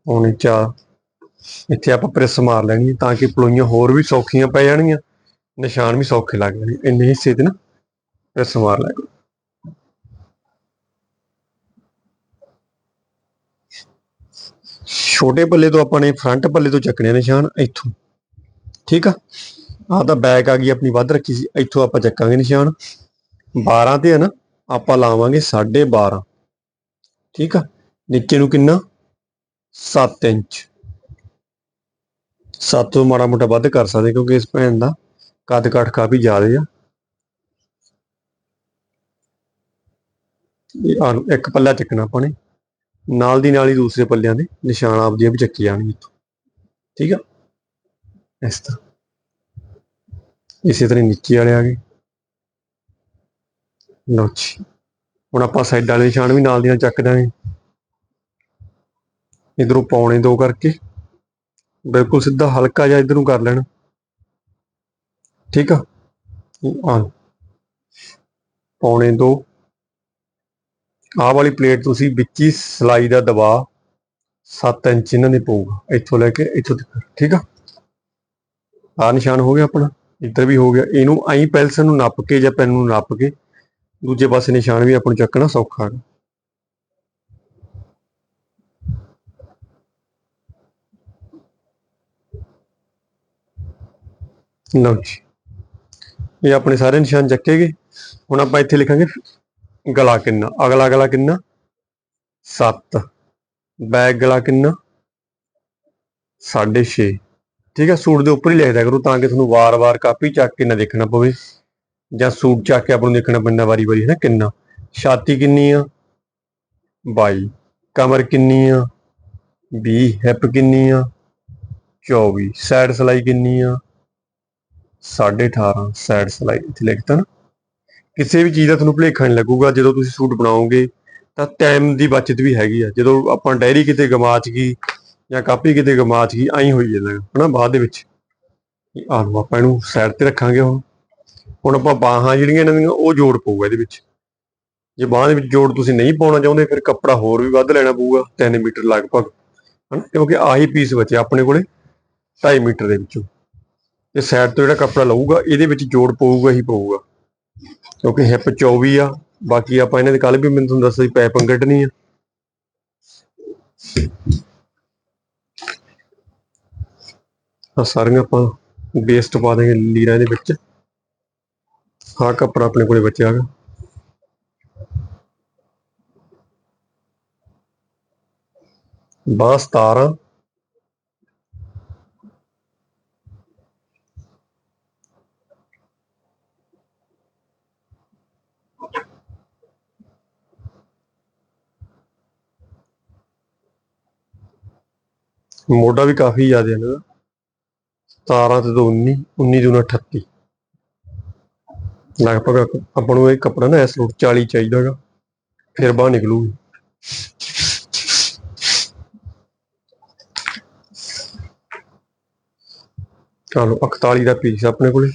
ਪੌਣੇ 4 ਇੱਥੇ ਆਪਾਂ ਪ੍ਰੈਸ ਮਾਰ ਲੈਣੀ ਤਾਂ ਕਿ ਪਲੋਈਆਂ ਹੋਰ ਵੀ ਸੌਖੀਆਂ ਪੈ ਜਾਣਗੀਆਂ। ਨਿਸ਼ਾਨ ਵੀ ਸੌਖੇ ਲੱਗ ਜਾਣਗੇ। ਇੰਨੇ ਹਿੱਸੇ ਤੇ ਨਾ ਪ੍ਰੈਸ ਮਾਰ ਲੈ। ਛੋਟੇ ਪੱਲੇ ਤੋਂ ਆਪਾਂ ਨੇ ਫਰੰਟ ਪੱਲੇ ਤੋਂ ਚੱਕਣੇ ਨਿਸ਼ਾਨ, ਇੱਥੋਂ। ਠੀਕ ਆ? ਆਹ ਤਾਂ ਬੈਕ ਆ ਗਈ, ਆਪਣੀ ਵੱਧ ਰੱਖੀ ਸੀ। ਇੱਥੋਂ ਆਪਾਂ ਚੱਕਾਂਗੇ ਨਿਸ਼ਾਨ। 12 ਤੇ ਹੈ ਨਾ। ਆਪਾਂ ਲਾਵਾਂਗੇ 12.5 ਠੀਕ ਆ? ਨੀਚੇ ਨੂੰ ਕਿੰਨਾ? 7 ਇੰਚ। 7 ਤੋਂ ਮਾੜਾ ਮੋਟਾ ਵੱਧ ਕਰ ਸਕਦੇ ਕਿਉਂਕਿ ਇਸ ਭੈਣ ਦਾ ਕੱਦ ਕਾਠ ਕਾਫੀ ਜ਼ਿਆਦਾ ਆ। ਇਹ ਇੱਕ ਪੱਲਾ ਚੱਕਣਾ ਆਪਾਂ ਨੇ। ਨਾਲ ਦੀ ਨਾਲ ਹੀ ਦੂਸਰੇ ਪੱਲਿਆਂ ਦੇ ਨਿਸ਼ਾਨ ਆਪਦੀਆਂ ਵੀ ਚੱਕੀ ਜਾਣਗੇ ਇੱਥੋਂ। ਠੀਕ ਆ? ਇਸ ਤਰ੍ਹਾਂ। ਇਸੇ ਤਰ੍ਹਾਂ ਹੀ ਨੀਚੇ ਵਾਲੇ ਆ ਗਏ। ਲਓ ਜੀ ਹੁਣ ਆਪਾਂ ਸਾਈਡ ਵਾਲੇ ਨਿਸ਼ਾਨ ਵੀ ਨਾਲ ਦੀਆਂ ਚੱਕ ਦਾਂਗੇ ਇਧਰੋਂ ਪੌਣੇ ਦੋ ਕਰਕੇ। ਬਿਲਕੁਲ ਸਿੱਧਾ ਹਲਕਾ ਜਿਹਾ ਇਧਰ ਨੂੰ ਕਰ ਲੈਣਾ। ਠੀਕ ਆ? ਇਹ ਆ ਪੌਣੇ ਦੋ। ਆਹ ਵਾਲੀ ਪਲੇਟ ਤੁਸੀਂ ਵਿੱਚ ਹੀ ਸਲਾਈ ਦਾ ਦਬਾਅ 7 ਇੰਚ ਇਹਨਾਂ ਦੇ ਪਊਗਾ। ਇੱਥੋਂ ਲੈ ਕੇ ਇੱਥੋਂ ਤੱਕ। ਠੀਕ ਆ? ਆ ਨਿਸ਼ਾਨ ਹੋ ਗਿਆ ਆਪਣਾ। ਇੱਧਰ ਵੀ ਹੋ ਗਿਆ। ਇਹਨੂੰ ਆਈ ਪੈਲਸਨ ਨੂੰ ਨੱਪ ਕੇ ਜਾਂ ਪੈਨ ਨੂੰ ਨੱਪ ਕੇ ਦੂਜੇ ਪਾਸੇ ਨਿਸ਼ਾਨ ਵੀ ਆਪਾਂ ਨੂੰ ਚੱਕਣਾ ਸੌਖਾ ਹੈ ਲਓ ਜੀ। ਇਹ ਆਪਣੇ ਸਾਰੇ ਨਿਸ਼ਾਨ ਚੱਕੇਗੇ। ਹੁਣ ਆਪਾਂ ਇੱਥੇ ਲਿਖਾਂਗੇ ਗਲਾ ਕਿੰਨਾ। ਅਗਲਾ ਗਲਾ ਕਿੰਨਾ? 7 ਬੈਕ ਗਲਾ ਕਿੰਨਾ? 6.5 ਠੀਕ ਹੈ, ਸੂਟ ਦੇ ਉੱਪਰ ਹੀ ਲਿਖ ਦਿਆ ਕਰੋ ਤਾਂ ਕਿ ਤੁਹਾਨੂੰ ਵਾਰ-ਵਾਰ ਕਾਪੀ ਚੱਕ ਕੇ ਨਾ ਦੇਖਣਾ ਪਵੇ। ਜਾਂ ਸੂਟ ਚੱਕ ਕੇ ਆਪਾਂ ਨੂੰ ਦੇਖਣਾ ਪੈਂਦਾ ਵਾਰੀ-ਵਾਰੀ ਹੈ ਨਾ ਕਿੰਨਾ। ਛਾਤੀ ਕਿੰਨੀ ਆ? 22 ਕਮਰ ਕਿੰਨੀ ਆ? 20 ਹਿੱਪ ਕਿੰਨੀ ਆ? 24 ਸਾਈਡ ਸਲਾਈ ਕਿੰਨੀ ਆ? 18.5 ਸਾਈਡ ਸਲਾਈ। ਇੱਥੇ ਲਿਖਤਾ ਨਾ। ਕਿਸੇ ਵੀ ਚੀਜ਼ ਦਾ ਤੁਹਾਨੂੰ ਭੁਲੇਖਾ ਨਹੀਂ ਲੱਗੂਗਾ। ਜਦੋਂ ਤੁਸੀਂ ਸੂਟ ਬਣਾਓਗੇ, ਤਾਂ ਟਾਈਮ ਦੀ ਬਚਤ ਵੀ ਹੈਗੀ ਆ। ਜਦੋਂ ਆਪਾਂ ਡਾਇਰੀ ਕਿਤੇ ਗਮਾਚ ਗਈ ਜਾਂ ਕਾਪੀ ਕਿਤੇ ਗਮਾਚ ਗਈ, ਐਂ ਹੋਈ ਜਾਂਦਾ, ਹਨਾ, ਬਾਅਦ ਦੇ ਵਿੱਚ। ਆਹ ਆਪਾਂ ਇਹਨੂੰ ਸਾਈਡ ਤੇ ਰੱਖਾਂਗੇ ਹੁਣ। ਹੁਣ ਆਪਾਂ ਬਾਹਾਂ ਜਿਹੜੀਆਂ ਇਹਨਾਂ ਦੀਆਂ, ਉਹ ਜੋੜ ਪਊਗਾ ਇਹਦੇ ਵਿੱਚ। ਜੇ ਬਾਹਾਂ ਦੇ ਵਿੱਚ ਜੋੜ ਤੁਸੀਂ ਨਹੀਂ ਪਾਉਣਾ ਚਾਹੁੰਦੇ, ਫਿਰ ਕੱਪੜਾ ਹੋਰ ਵੀ ਵੱਧ ਲੈਣਾ ਪਊਗਾ 3 ਮੀਟਰ ਲਗਭਗ, ਹਨਾ? ਕਿਉਂਕਿ ਆਹੀ ਪੀਸ ਬਚਿਆ ਆਪਣੇ ਕੋਲੇ 2.5 ਮੀਟਰ ਦੇ ਵਿੱਚੋਂ। ਤੇ ਸਾਈਡ ਤੋਂ ਜਿਹੜਾ ਕੱਪੜਾ ਲਊਗਾ, ਇਹਦੇ ਵਿੱਚ ਜੋੜ ਪਊਗਾ ਹੀ ਪਊਗਾ। ਕਿਉਂਕਿ ਹਿੱਪ 24 ਆ, ਬਾਕੀ ਆਪਾਂ ਇਹਨਾਂ ਦੇ ਕੱਲ ਵੀ ਮੈਨੂੰ ਤੁਹਾਨੂੰ ਦੱਸਿਆ ਸੀ ਪਾਈਪਿੰਗ ਕੱਢਣੀ ਆ। ਆ ਸਾਰੀਆਂ ਆਪਾਂ ਵੇਸਟ ਪਾ ਦੇਂਗੇ ਲੀਰਾਂ ਦੇ ਵਿੱਚ। ਆਹ ਕੱਪੜਾ ਆਪਣੇ ਕੋਲੇ ਬਚਿਆ ਹੈਗਾ ਬਾਂਹ 17 ਮੋਢਾ ਵੀ ਕਾਫੀ ਜ਼ਿਆਦਾ ਹੈ ਨਾ। 17 ਤੇ ਦੋ 19 19 ਦੂਣਾ 38 ਲਗਭਗ ਆਪਾਂ ਨੂੰ ਇਹ ਕੱਪੜਾ ਨਾ ਇਸ ਰੂਟ 40 ਚਾਹੀਦਾ ਫਿਰ ਬਾਹਰ ਨਿਕਲੂਗੀ। ਚਲੋ 41 ਦਾ ਪੀਸ ਆਪਣੇ ਕੋਲੇ।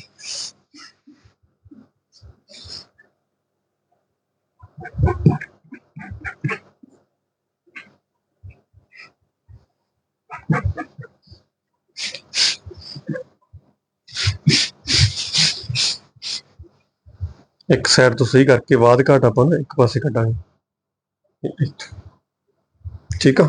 ਇੱਕ ਸਾਈਡ ਤੋਂ ਸਹੀ ਕਰਕੇ ਬਾਅਦ ਘਾਟ ਆਪਾਂ ਨਾ ਇੱਕ ਪਾਸੇ ਕੱਢਾਂਗੇ। ਠੀਕ ਆ?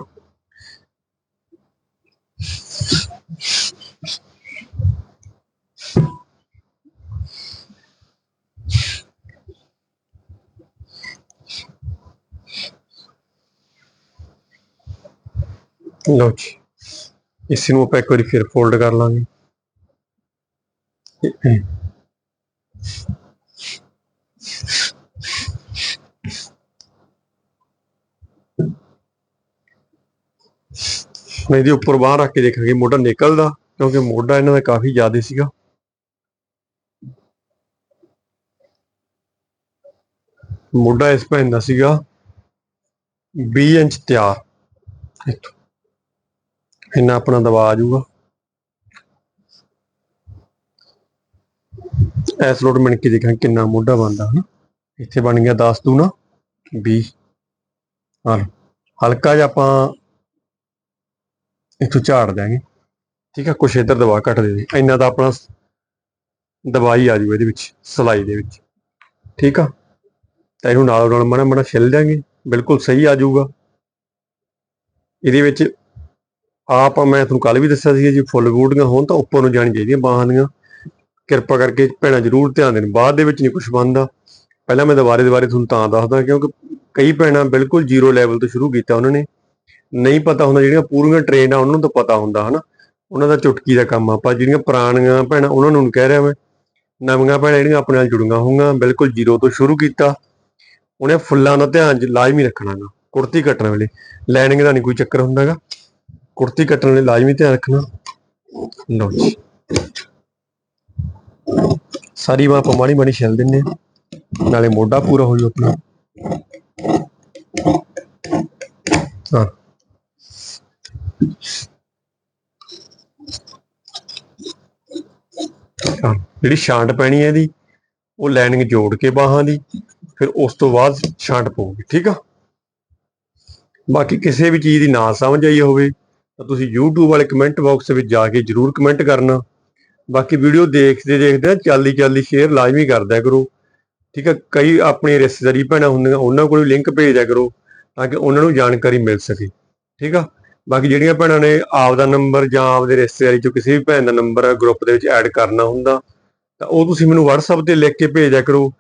ਲਓ ਜੀ ਇਸ ਨੂੰ ਆਪਾਂ ਇੱਕ ਵਾਰੀ ਫਿਰ ਫੋਲਡ ਕਰ ਲਾਂਗੇ। ਮੈਂ ਇਹਦੇ ਉੱਪਰ ਬਾਹਰ ਰੱਖ ਕੇ ਦੇਖਾਂਗੇ, ਮੋਢਾ ਨਿਕਲਦਾ, ਕਿਉਂਕਿ ਮੋਢਾ ਇਹਨਾਂ ਦਾ ਕਾਫੀ ਜ਼ਿਆਦਾ ਸੀਗਾ। ਮੋਢਾ ਇਸ ਭੈਣ ਦਾ ਸੀਗਾ 20 ਇੰਚ ਤਿਆਰ। ਇੱਥੋਂ। ਇੰਨਾ ਆਪਣਾ ਦਬਾ ਆ ਜਾਊਗਾ। ਐਸ ਲੋਡ ਮਿਣ ਕੇ ਦੇਖਾਂ ਕਿੰਨਾ ਮੋਢਾ ਬਣਦਾ, ਹਨਾ? ਇੱਥੇ ਬਣ ਗਿਆ 10 ਦੂਣਾ ਨਾ 20 ਹਾਂ ਹਲਕਾ ਜਿਹਾ ਆਪਾਂ ਇੱਥੋਂ ਝਾੜ ਦਿਆਂਗੇ। ਠੀਕ ਆ, ਕੁਛ ਇੱਧਰ ਦਬਾ ਘੱਟ ਦੇ ਦੇ। ਇੰਨਾ ਤਾਂ ਆਪਣਾ ਦਵਾਈ ਆ ਜੂ ਇਹਦੇ ਵਿੱਚ, ਸਲਾਈ ਦੇ ਵਿੱਚ। ਠੀਕ ਆ? ਤਾਂ ਇਹਨੂੰ ਨਾਲ ਨਾਲ ਮਣਾ ਮਣਾ ਛਿੱਲ ਦਿਆਂਗੇ। ਬਿਲਕੁਲ ਸਹੀ ਆ ਜਾਊਗਾ ਇਹਦੇ ਵਿੱਚ ਆਪ ਮੈਂ ਤੁਹਾਨੂੰ ਕੱਲ ਵੀ ਦੱਸਿਆ ਸੀ ਜੀ ਫੁੱਲ ਬੂਟੀਆਂ ਹੋਣ ਤਾਂ ਉੱਪਰ ਨੂੰ ਜਾਣੀ ਚਾਹੀਦੀਆਂ ਬਾਹਾਂ ਦੀਆਂ। ਕਿਰਪਾ ਕਰਕੇ ਭੈਣਾਂ ਜ਼ਰੂਰ ਧਿਆਨ ਦੇਣ। ਬਾਅਦ ਦੇ ਵਿੱਚ ਨਹੀਂ ਕੁਝ ਬਣਦਾ। ਪਹਿਲਾਂ ਮੈਂ ਦੁਬਾਰੇ ਦੁਬਾਰੇ ਤੁਹਾਨੂੰ ਤਾਂ ਦੱਸਦਾ, ਕਿਉਂਕਿ ਕਈ ਭੈਣਾਂ ਬਿਲਕੁਲ ਜ਼ੀਰੋ ਲੈਵਲ ਤੋਂ ਸ਼ੁਰੂ ਕੀਤਾ ਉਹਨਾਂ ਨੇ। ਨਹੀਂ ਪਤਾ ਹੁੰਦਾ ਜਿਹੜੀਆਂ ਪੂਰੀਆਂ ਟ੍ਰੇਨ ਆ, ਉਹਨਾਂ ਨੂੰ ਤਾਂ ਪਤਾ ਹੁੰਦਾ, ਹਨਾ? ਉਹਨਾਂ ਦਾ ਚੁਟਕੀ ਦਾ ਕੰਮ ਆ। ਆਪਾਂ ਜਿਹੜੀਆਂ ਪੁਰਾਣੀਆਂ ਭੈਣਾਂ, ਉਹਨਾਂ ਨੂੰ ਕਹਿ ਰਿਹਾ ਮੈਂ। ਨਵੀਆਂ ਭੈਣਾਂ ਜਿਹੜੀਆਂ ਆਪਣੇ ਨਾਲ ਜੁੜੀਆਂ ਹੋਊਗੀਆਂ ਬਿਲਕੁਲ ਜ਼ੀਰੋ ਤੋਂ ਸ਼ੁਰੂ ਕੀਤਾ। ਉਹਨੇ ਫੁੱਲਾਂ ਦਾ ਧਿਆਨ ਲਾਜ਼ਮੀ ਰੱਖਣਾਗਾ ਕੁੜਤੀ ਕੱਟਣ ਵੇਲੇ। ਲਾਈਨਿੰਗ ਦਾ ਨਹੀਂ ਕੋਈ ਚੱਕਰ ਹੁੰਦਾਗਾ ਕੁੜਤੀ ਕੱਟਣ ਵੇਲੇ ਲਾਜ਼ਮੀ ਧਿਆਨ ਰੱਖਣਾ। ਲਓ ਜੀ। ਸਾਰੀ ਬਾਹ ਆਪਾਂ ਮਾੜੀ ਮਾੜੀ ਛਿਲ ਦਿੰਨੇ ਆ। ਨਾਲੇ ਮੋਢਾ ਪੂਰਾ ਹੋ ਜੂ ਆਪਣਾ। ਹਾਂ। ਜਿਹੜੀ ਛਾਂਟ ਪੈਣੀ ਹੈ ਇਹਦੀ, ਉਹ ਲਾਈਨਿੰਗ ਜੋੜ ਕੇ ਬਾਹਾਂ ਦੀ, ਫਿਰ ਉਸ ਤੋਂ ਬਾਅਦ ਛਾਂਟ ਪਊਗੀ, ਠੀਕ ਆ? ਬਾਕੀ ਕਿਸੇ ਵੀ ਚੀਜ਼ ਦੀ ਨਾ ਸਮਝ ਆਈ ਹੋਵੇ, ਤਾਂ ਤੁਸੀਂ YouTube ਵਾਲੇ ਕਮੈਂਟ ਬਾਕਸ ਵਿੱਚ ਜਾ ਕੇ ਜਰੂਰ ਕਮੈਂਟ ਕਰਨਾ। ਬਾਕੀ ਵੀਡੀਓ ਦੇਖਦੇ ਦੇਖਦੇ ਚੱਲਦੀ ਚੱਲਦੀ ਸ਼ੇਅਰ ਲਾਜ਼ਮੀ ਕਰ ਕਰੋ। ਠੀਕ ਆ ਕਈ ਆਪਣੀ ਰਿਸ਼ਤੇਦਾਰੀ ਭੈਣਾਂ ਹੁੰਦੀਆਂ, ਉਹਨਾਂ ਕੋਲ ਵੀ ਲਿੰਕ ਭੇਜ ਕਰੋ ਤਾਂ ਕਿ ਉਹਨਾਂ ਨੂੰ ਜਾਣਕਾਰੀ ਮਿਲ ਸਕੇ। ਠੀਕ ਆ? ਬਾਕੀ ਜਿਹੜੀਆਂ ਭੈਣਾਂ ਨੇ ਆਪ ਦਾ ਨੰਬਰ ਜਾਂ ਆਪਦੇ ਰਿਸ਼ਤੇਦਾਰੀ ਚੋਂ ਕਿਸੇ ਵੀ ਭੈਣ ਦਾ ਨੰਬਰ ਗਰੁੱਪ ਦੇ ਵਿੱਚ ਐਡ ਕਰਨਾ ਹੁੰਦਾ, ਤਾਂ ਉਹ ਤੁਸੀਂ ਮੈਨੂੰ WhatsApp ਤੇ ਲਿਖ ਕੇ ਭੇਜ ਦਿਆ ਕਰੋ।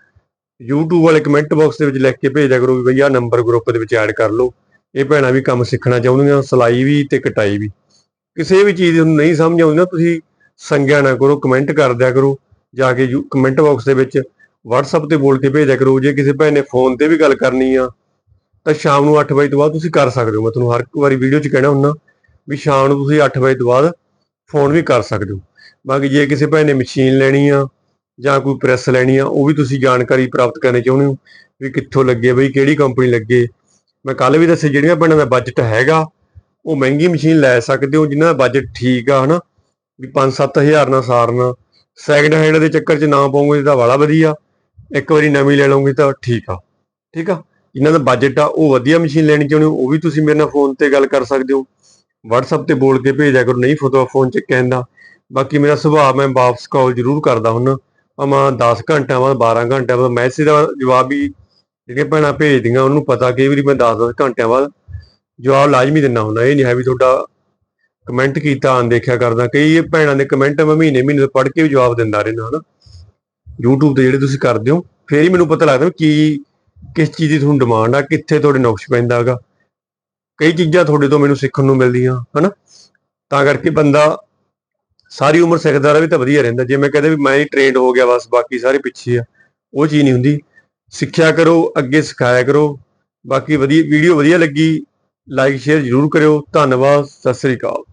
YouTube ਵਾਲੇ ਕਮੈਂਟ ਬਾਕਸ ਦੇ ਵਿੱਚ ਲਿਖ ਕੇ ਭੇਜ ਦਿਆ ਕਰੋ ਵੀ ਬਈ ਆਹ ਨੰਬਰ ਗਰੁੱਪ ਦੇ ਵਿੱਚ ਐਡ ਕਰ ਲਓ। ਇਹ ਭੈਣਾਂ ਵੀ ਕੰਮ ਸਿੱਖਣਾ ਚਾਹੁੰਦੀਆਂ, ਸਿਲਾਈ ਵੀ ਤੇ ਕਟਾਈ ਵੀ। ਕਿਸੇ ਵੀ ਚੀਜ਼ ਨੂੰ ਨਹੀਂ ਸਮਝ ਆਉਂਦੀ ਨਾ, ਤੁਸੀਂ ਸੰਗਿਆ ਨਾ ਕਰੋ ਕਮੈਂਟ ਕਰ ਦਿਆ ਕਰੋ, ਜਾ ਕੇ ਕਮੈਂਟ ਬਾਕਸ ਦੇ ਵਿੱਚ WhatsApp ਤੇ ਬੋਲ ਕੇ ਭੇਜਦਿਆ ਕਰੋ, ਜੇ ਕਿਸੇ ਭੈਣ ਨੇ ਫੋਨ ਤੇ ਵੀ ਗੱਲ ਕਰਨੀ ਆ, ਤਾਂ ਸ਼ਾਮ ਨੂੰ 8 ਵਜੇ ਤੋਂ ਬਾਅਦ ਤੁਸੀਂ ਕਰ ਸਕਦੇ ਹੋ। ਮੈਂ ਤੁਹਾਨੂੰ ਹਰ ਇੱਕ ਵਾਰੀ ਵੀਡੀਓ 'ਚ ਕਹਿਣਾ ਹੁੰਦਾ ਵੀ ਸ਼ਾਮ ਨੂੰ ਤੁਸੀਂ 8 ਵਜੇ ਤੋਂ ਬਾਅਦ ਫੋਨ ਵੀ ਕਰ ਸਕਦੇ ਹੋ। ਬਾਕੀ ਜੇ ਕਿਸੇ ਭੈਣ ਨੇ ਮਸ਼ੀਨ ਲੈਣੀ ਆ ਜਾਂ ਕੋਈ ਪ੍ਰੈਸ ਲੈਣੀ ਆ, ਉਹ ਵੀ ਤੁਸੀਂ ਜਾਣਕਾਰੀ ਪ੍ਰਾਪਤ ਕਰਨੀ ਚਾਹੁੰਦੇ ਹੋ ਵੀ ਕਿੱਥੋਂ ਲੱਗੇ, ਬਈ ਕਿਹੜੀ ਕੰਪਨੀ ਲੱਗੇ। ਮੈਂ ਕੱਲ ਵੀ ਦੱਸਿਆ, ਜਿਹੜੀਆਂ ਭੈਣਾਂ ਦਾ ਬਜਟ ਹੈਗਾ, ਉਹ ਮਹਿੰਗੀ ਮਸ਼ੀਨ ਲੈ ਸਕਦੇ ਹੋ, ਜਿਨ੍ਹਾਂ ਦਾ ਬਜਟ ਠੀਕ ਆ, ਹਨਾ। ਵੀ 5-7000 ਨਾਲ ਸਾਰਨਾ। ਸੈਕਿੰਡ ਹੈਂਡ ਦੇ ਚੱਕਰ 'ਚ ਨਾ ਪਾਉਂਗੇ ਤਾਂ ਵਾਲਾ ਵਧੀਆ। ਇੱਕ ਵਾਰੀ ਨਵੀਂ ਲੈ ਲਓਗੇ ਤਾਂ ਠੀਕ ਆ। ਠੀਕ ਆ? ਜਿਨ੍ਹਾਂ ਦਾ ਬਜਟ ਆ, ਉਹ ਵਧੀਆ ਮਸ਼ੀਨ ਲੈਣੀ ਚਾਹੁੰਦੇ ਹੋ, ਉਹ ਵੀ ਤੁਸੀਂ ਮੇਰੇ ਨਾਲ ਫੋਨ ਤੇ ਗੱਲ ਕਰ ਸਕਦੇ ਹੋ। WhatsApp ਤੇ ਬੋਲ ਕੇ ਭੇਜਿਆ ਕਰੋ, ਨਹੀਂ ਫੋਟੋ ਫੋਨ ਚ ਕਹਿੰਦਾ ਬਾਕੀ ਮੇਰਾ ਸੁਭਾਅ ਮੈਂ ਵਾਪਸ ਕਾਲ ਜ਼ਰੂਰ ਕਰਦਾ ਹੁੰਨਾ ਭਾਵੇਂ 10 ਘੰਟਿਆਂ ਬਾਅਦ 12 ਘੰਟਿਆਂ ਬਾਅਦ ਮੈਸੇਜ ਦਾ ਜਵਾਬ ਵੀ ਜਿਹੜੀਆਂ ਭੈਣਾਂ ਭੇਜਦੀਆਂ, ਉਹਨੂੰ ਪਤਾ ਕਈ ਵਾਰੀ ਮੈਂ 10-10 ਘੰਟਿਆਂ ਬਾਅਦ ਜਵਾਬ ਲਾਜ਼ਮੀ ਦਿੰਦਾ ਹੁੰਦਾ। ਇਹ ਨਹੀਂ ਹੈ ਵੀ ਤੁਹਾਡਾ ਕਮੈਂਟ ਕੀਤਾ ਅਣਦੇਖਿਆ ਕਰਦਾ। ਕਈ ਭੈਣਾਂ ਦੇ ਕਮੈਂਟ ਮੈਂ ਮਹੀਨੇ ਮਹੀਨੇ ਤੋਂ ਪੜ੍ਹ ਕੇ ਵੀ ਜਵਾਬ ਦਿੰਦਾ ਰਹਿੰਦਾ ਹਨਾ। YouTube ਤੇ ਜਿਹੜੇ ਤੁਸੀਂ ਕਰਦੇ ਹੋ, ਫੇਰ ਹੀ ਮੈਨੂੰ ਪਤਾ ਲੱਗਦਾ ਵੀ ਕੀ ਕਿਸ ਚੀਜ਼ ਦੀ ਤੁਹਾਨੂੰ ਡਿਮਾਂਡ ਆ, ਕਿੱਥੇ ਤੁਹਾਡੇ ਨੁਕਸ ਪੈਂਦਾ ਹੈਗਾ। ਕਈ ਚੀਜ਼ਾਂ ਤੁਹਾਡੇ ਤੋਂ ਮੈਨੂੰ ਸਿੱਖਣ ਨੂੰ ਮਿਲਦੀਆਂ, ਹਨਾ। ਤਾਂ ਕਰਕੇ ਬੰਦਾ ਸਾਰੀ ਉਮਰ ਸਿੱਖਦਾ ਰਹੇ ਤਾਂ ਵਧੀਆ ਰਹਿੰਦਾ। ਜੇ ਮੈਂ ਕਹਦੇ ਵੀ ਮੈਂ ਹੀ ਟ੍ਰੇਨਡ ਹੋ ਗਿਆ, ਬਸ ਬਾਕੀ ਸਾਰੇ ਪਿੱਛੇ ਆ, ਉਹ ਚੀਜ਼ ਨਹੀਂ ਹੁੰਦੀ। ਸਿੱਖਿਆ ਕਰੋ, ਅੱਗੇ ਸਿਖਾਇਆ ਕਰੋ। ਬਾਕੀ ਵਧੀਆ ਵੀਡੀਓ ਵਧੀਆ ਲੱਗੀ ਲਾਈਕ ਸ਼ੇਅਰ ਜ਼ਰੂਰ ਕਰਿਓ। ਧੰਨਵਾਦ, ਸਤਿ ਸ੍ਰੀ ਅਕਾਲ।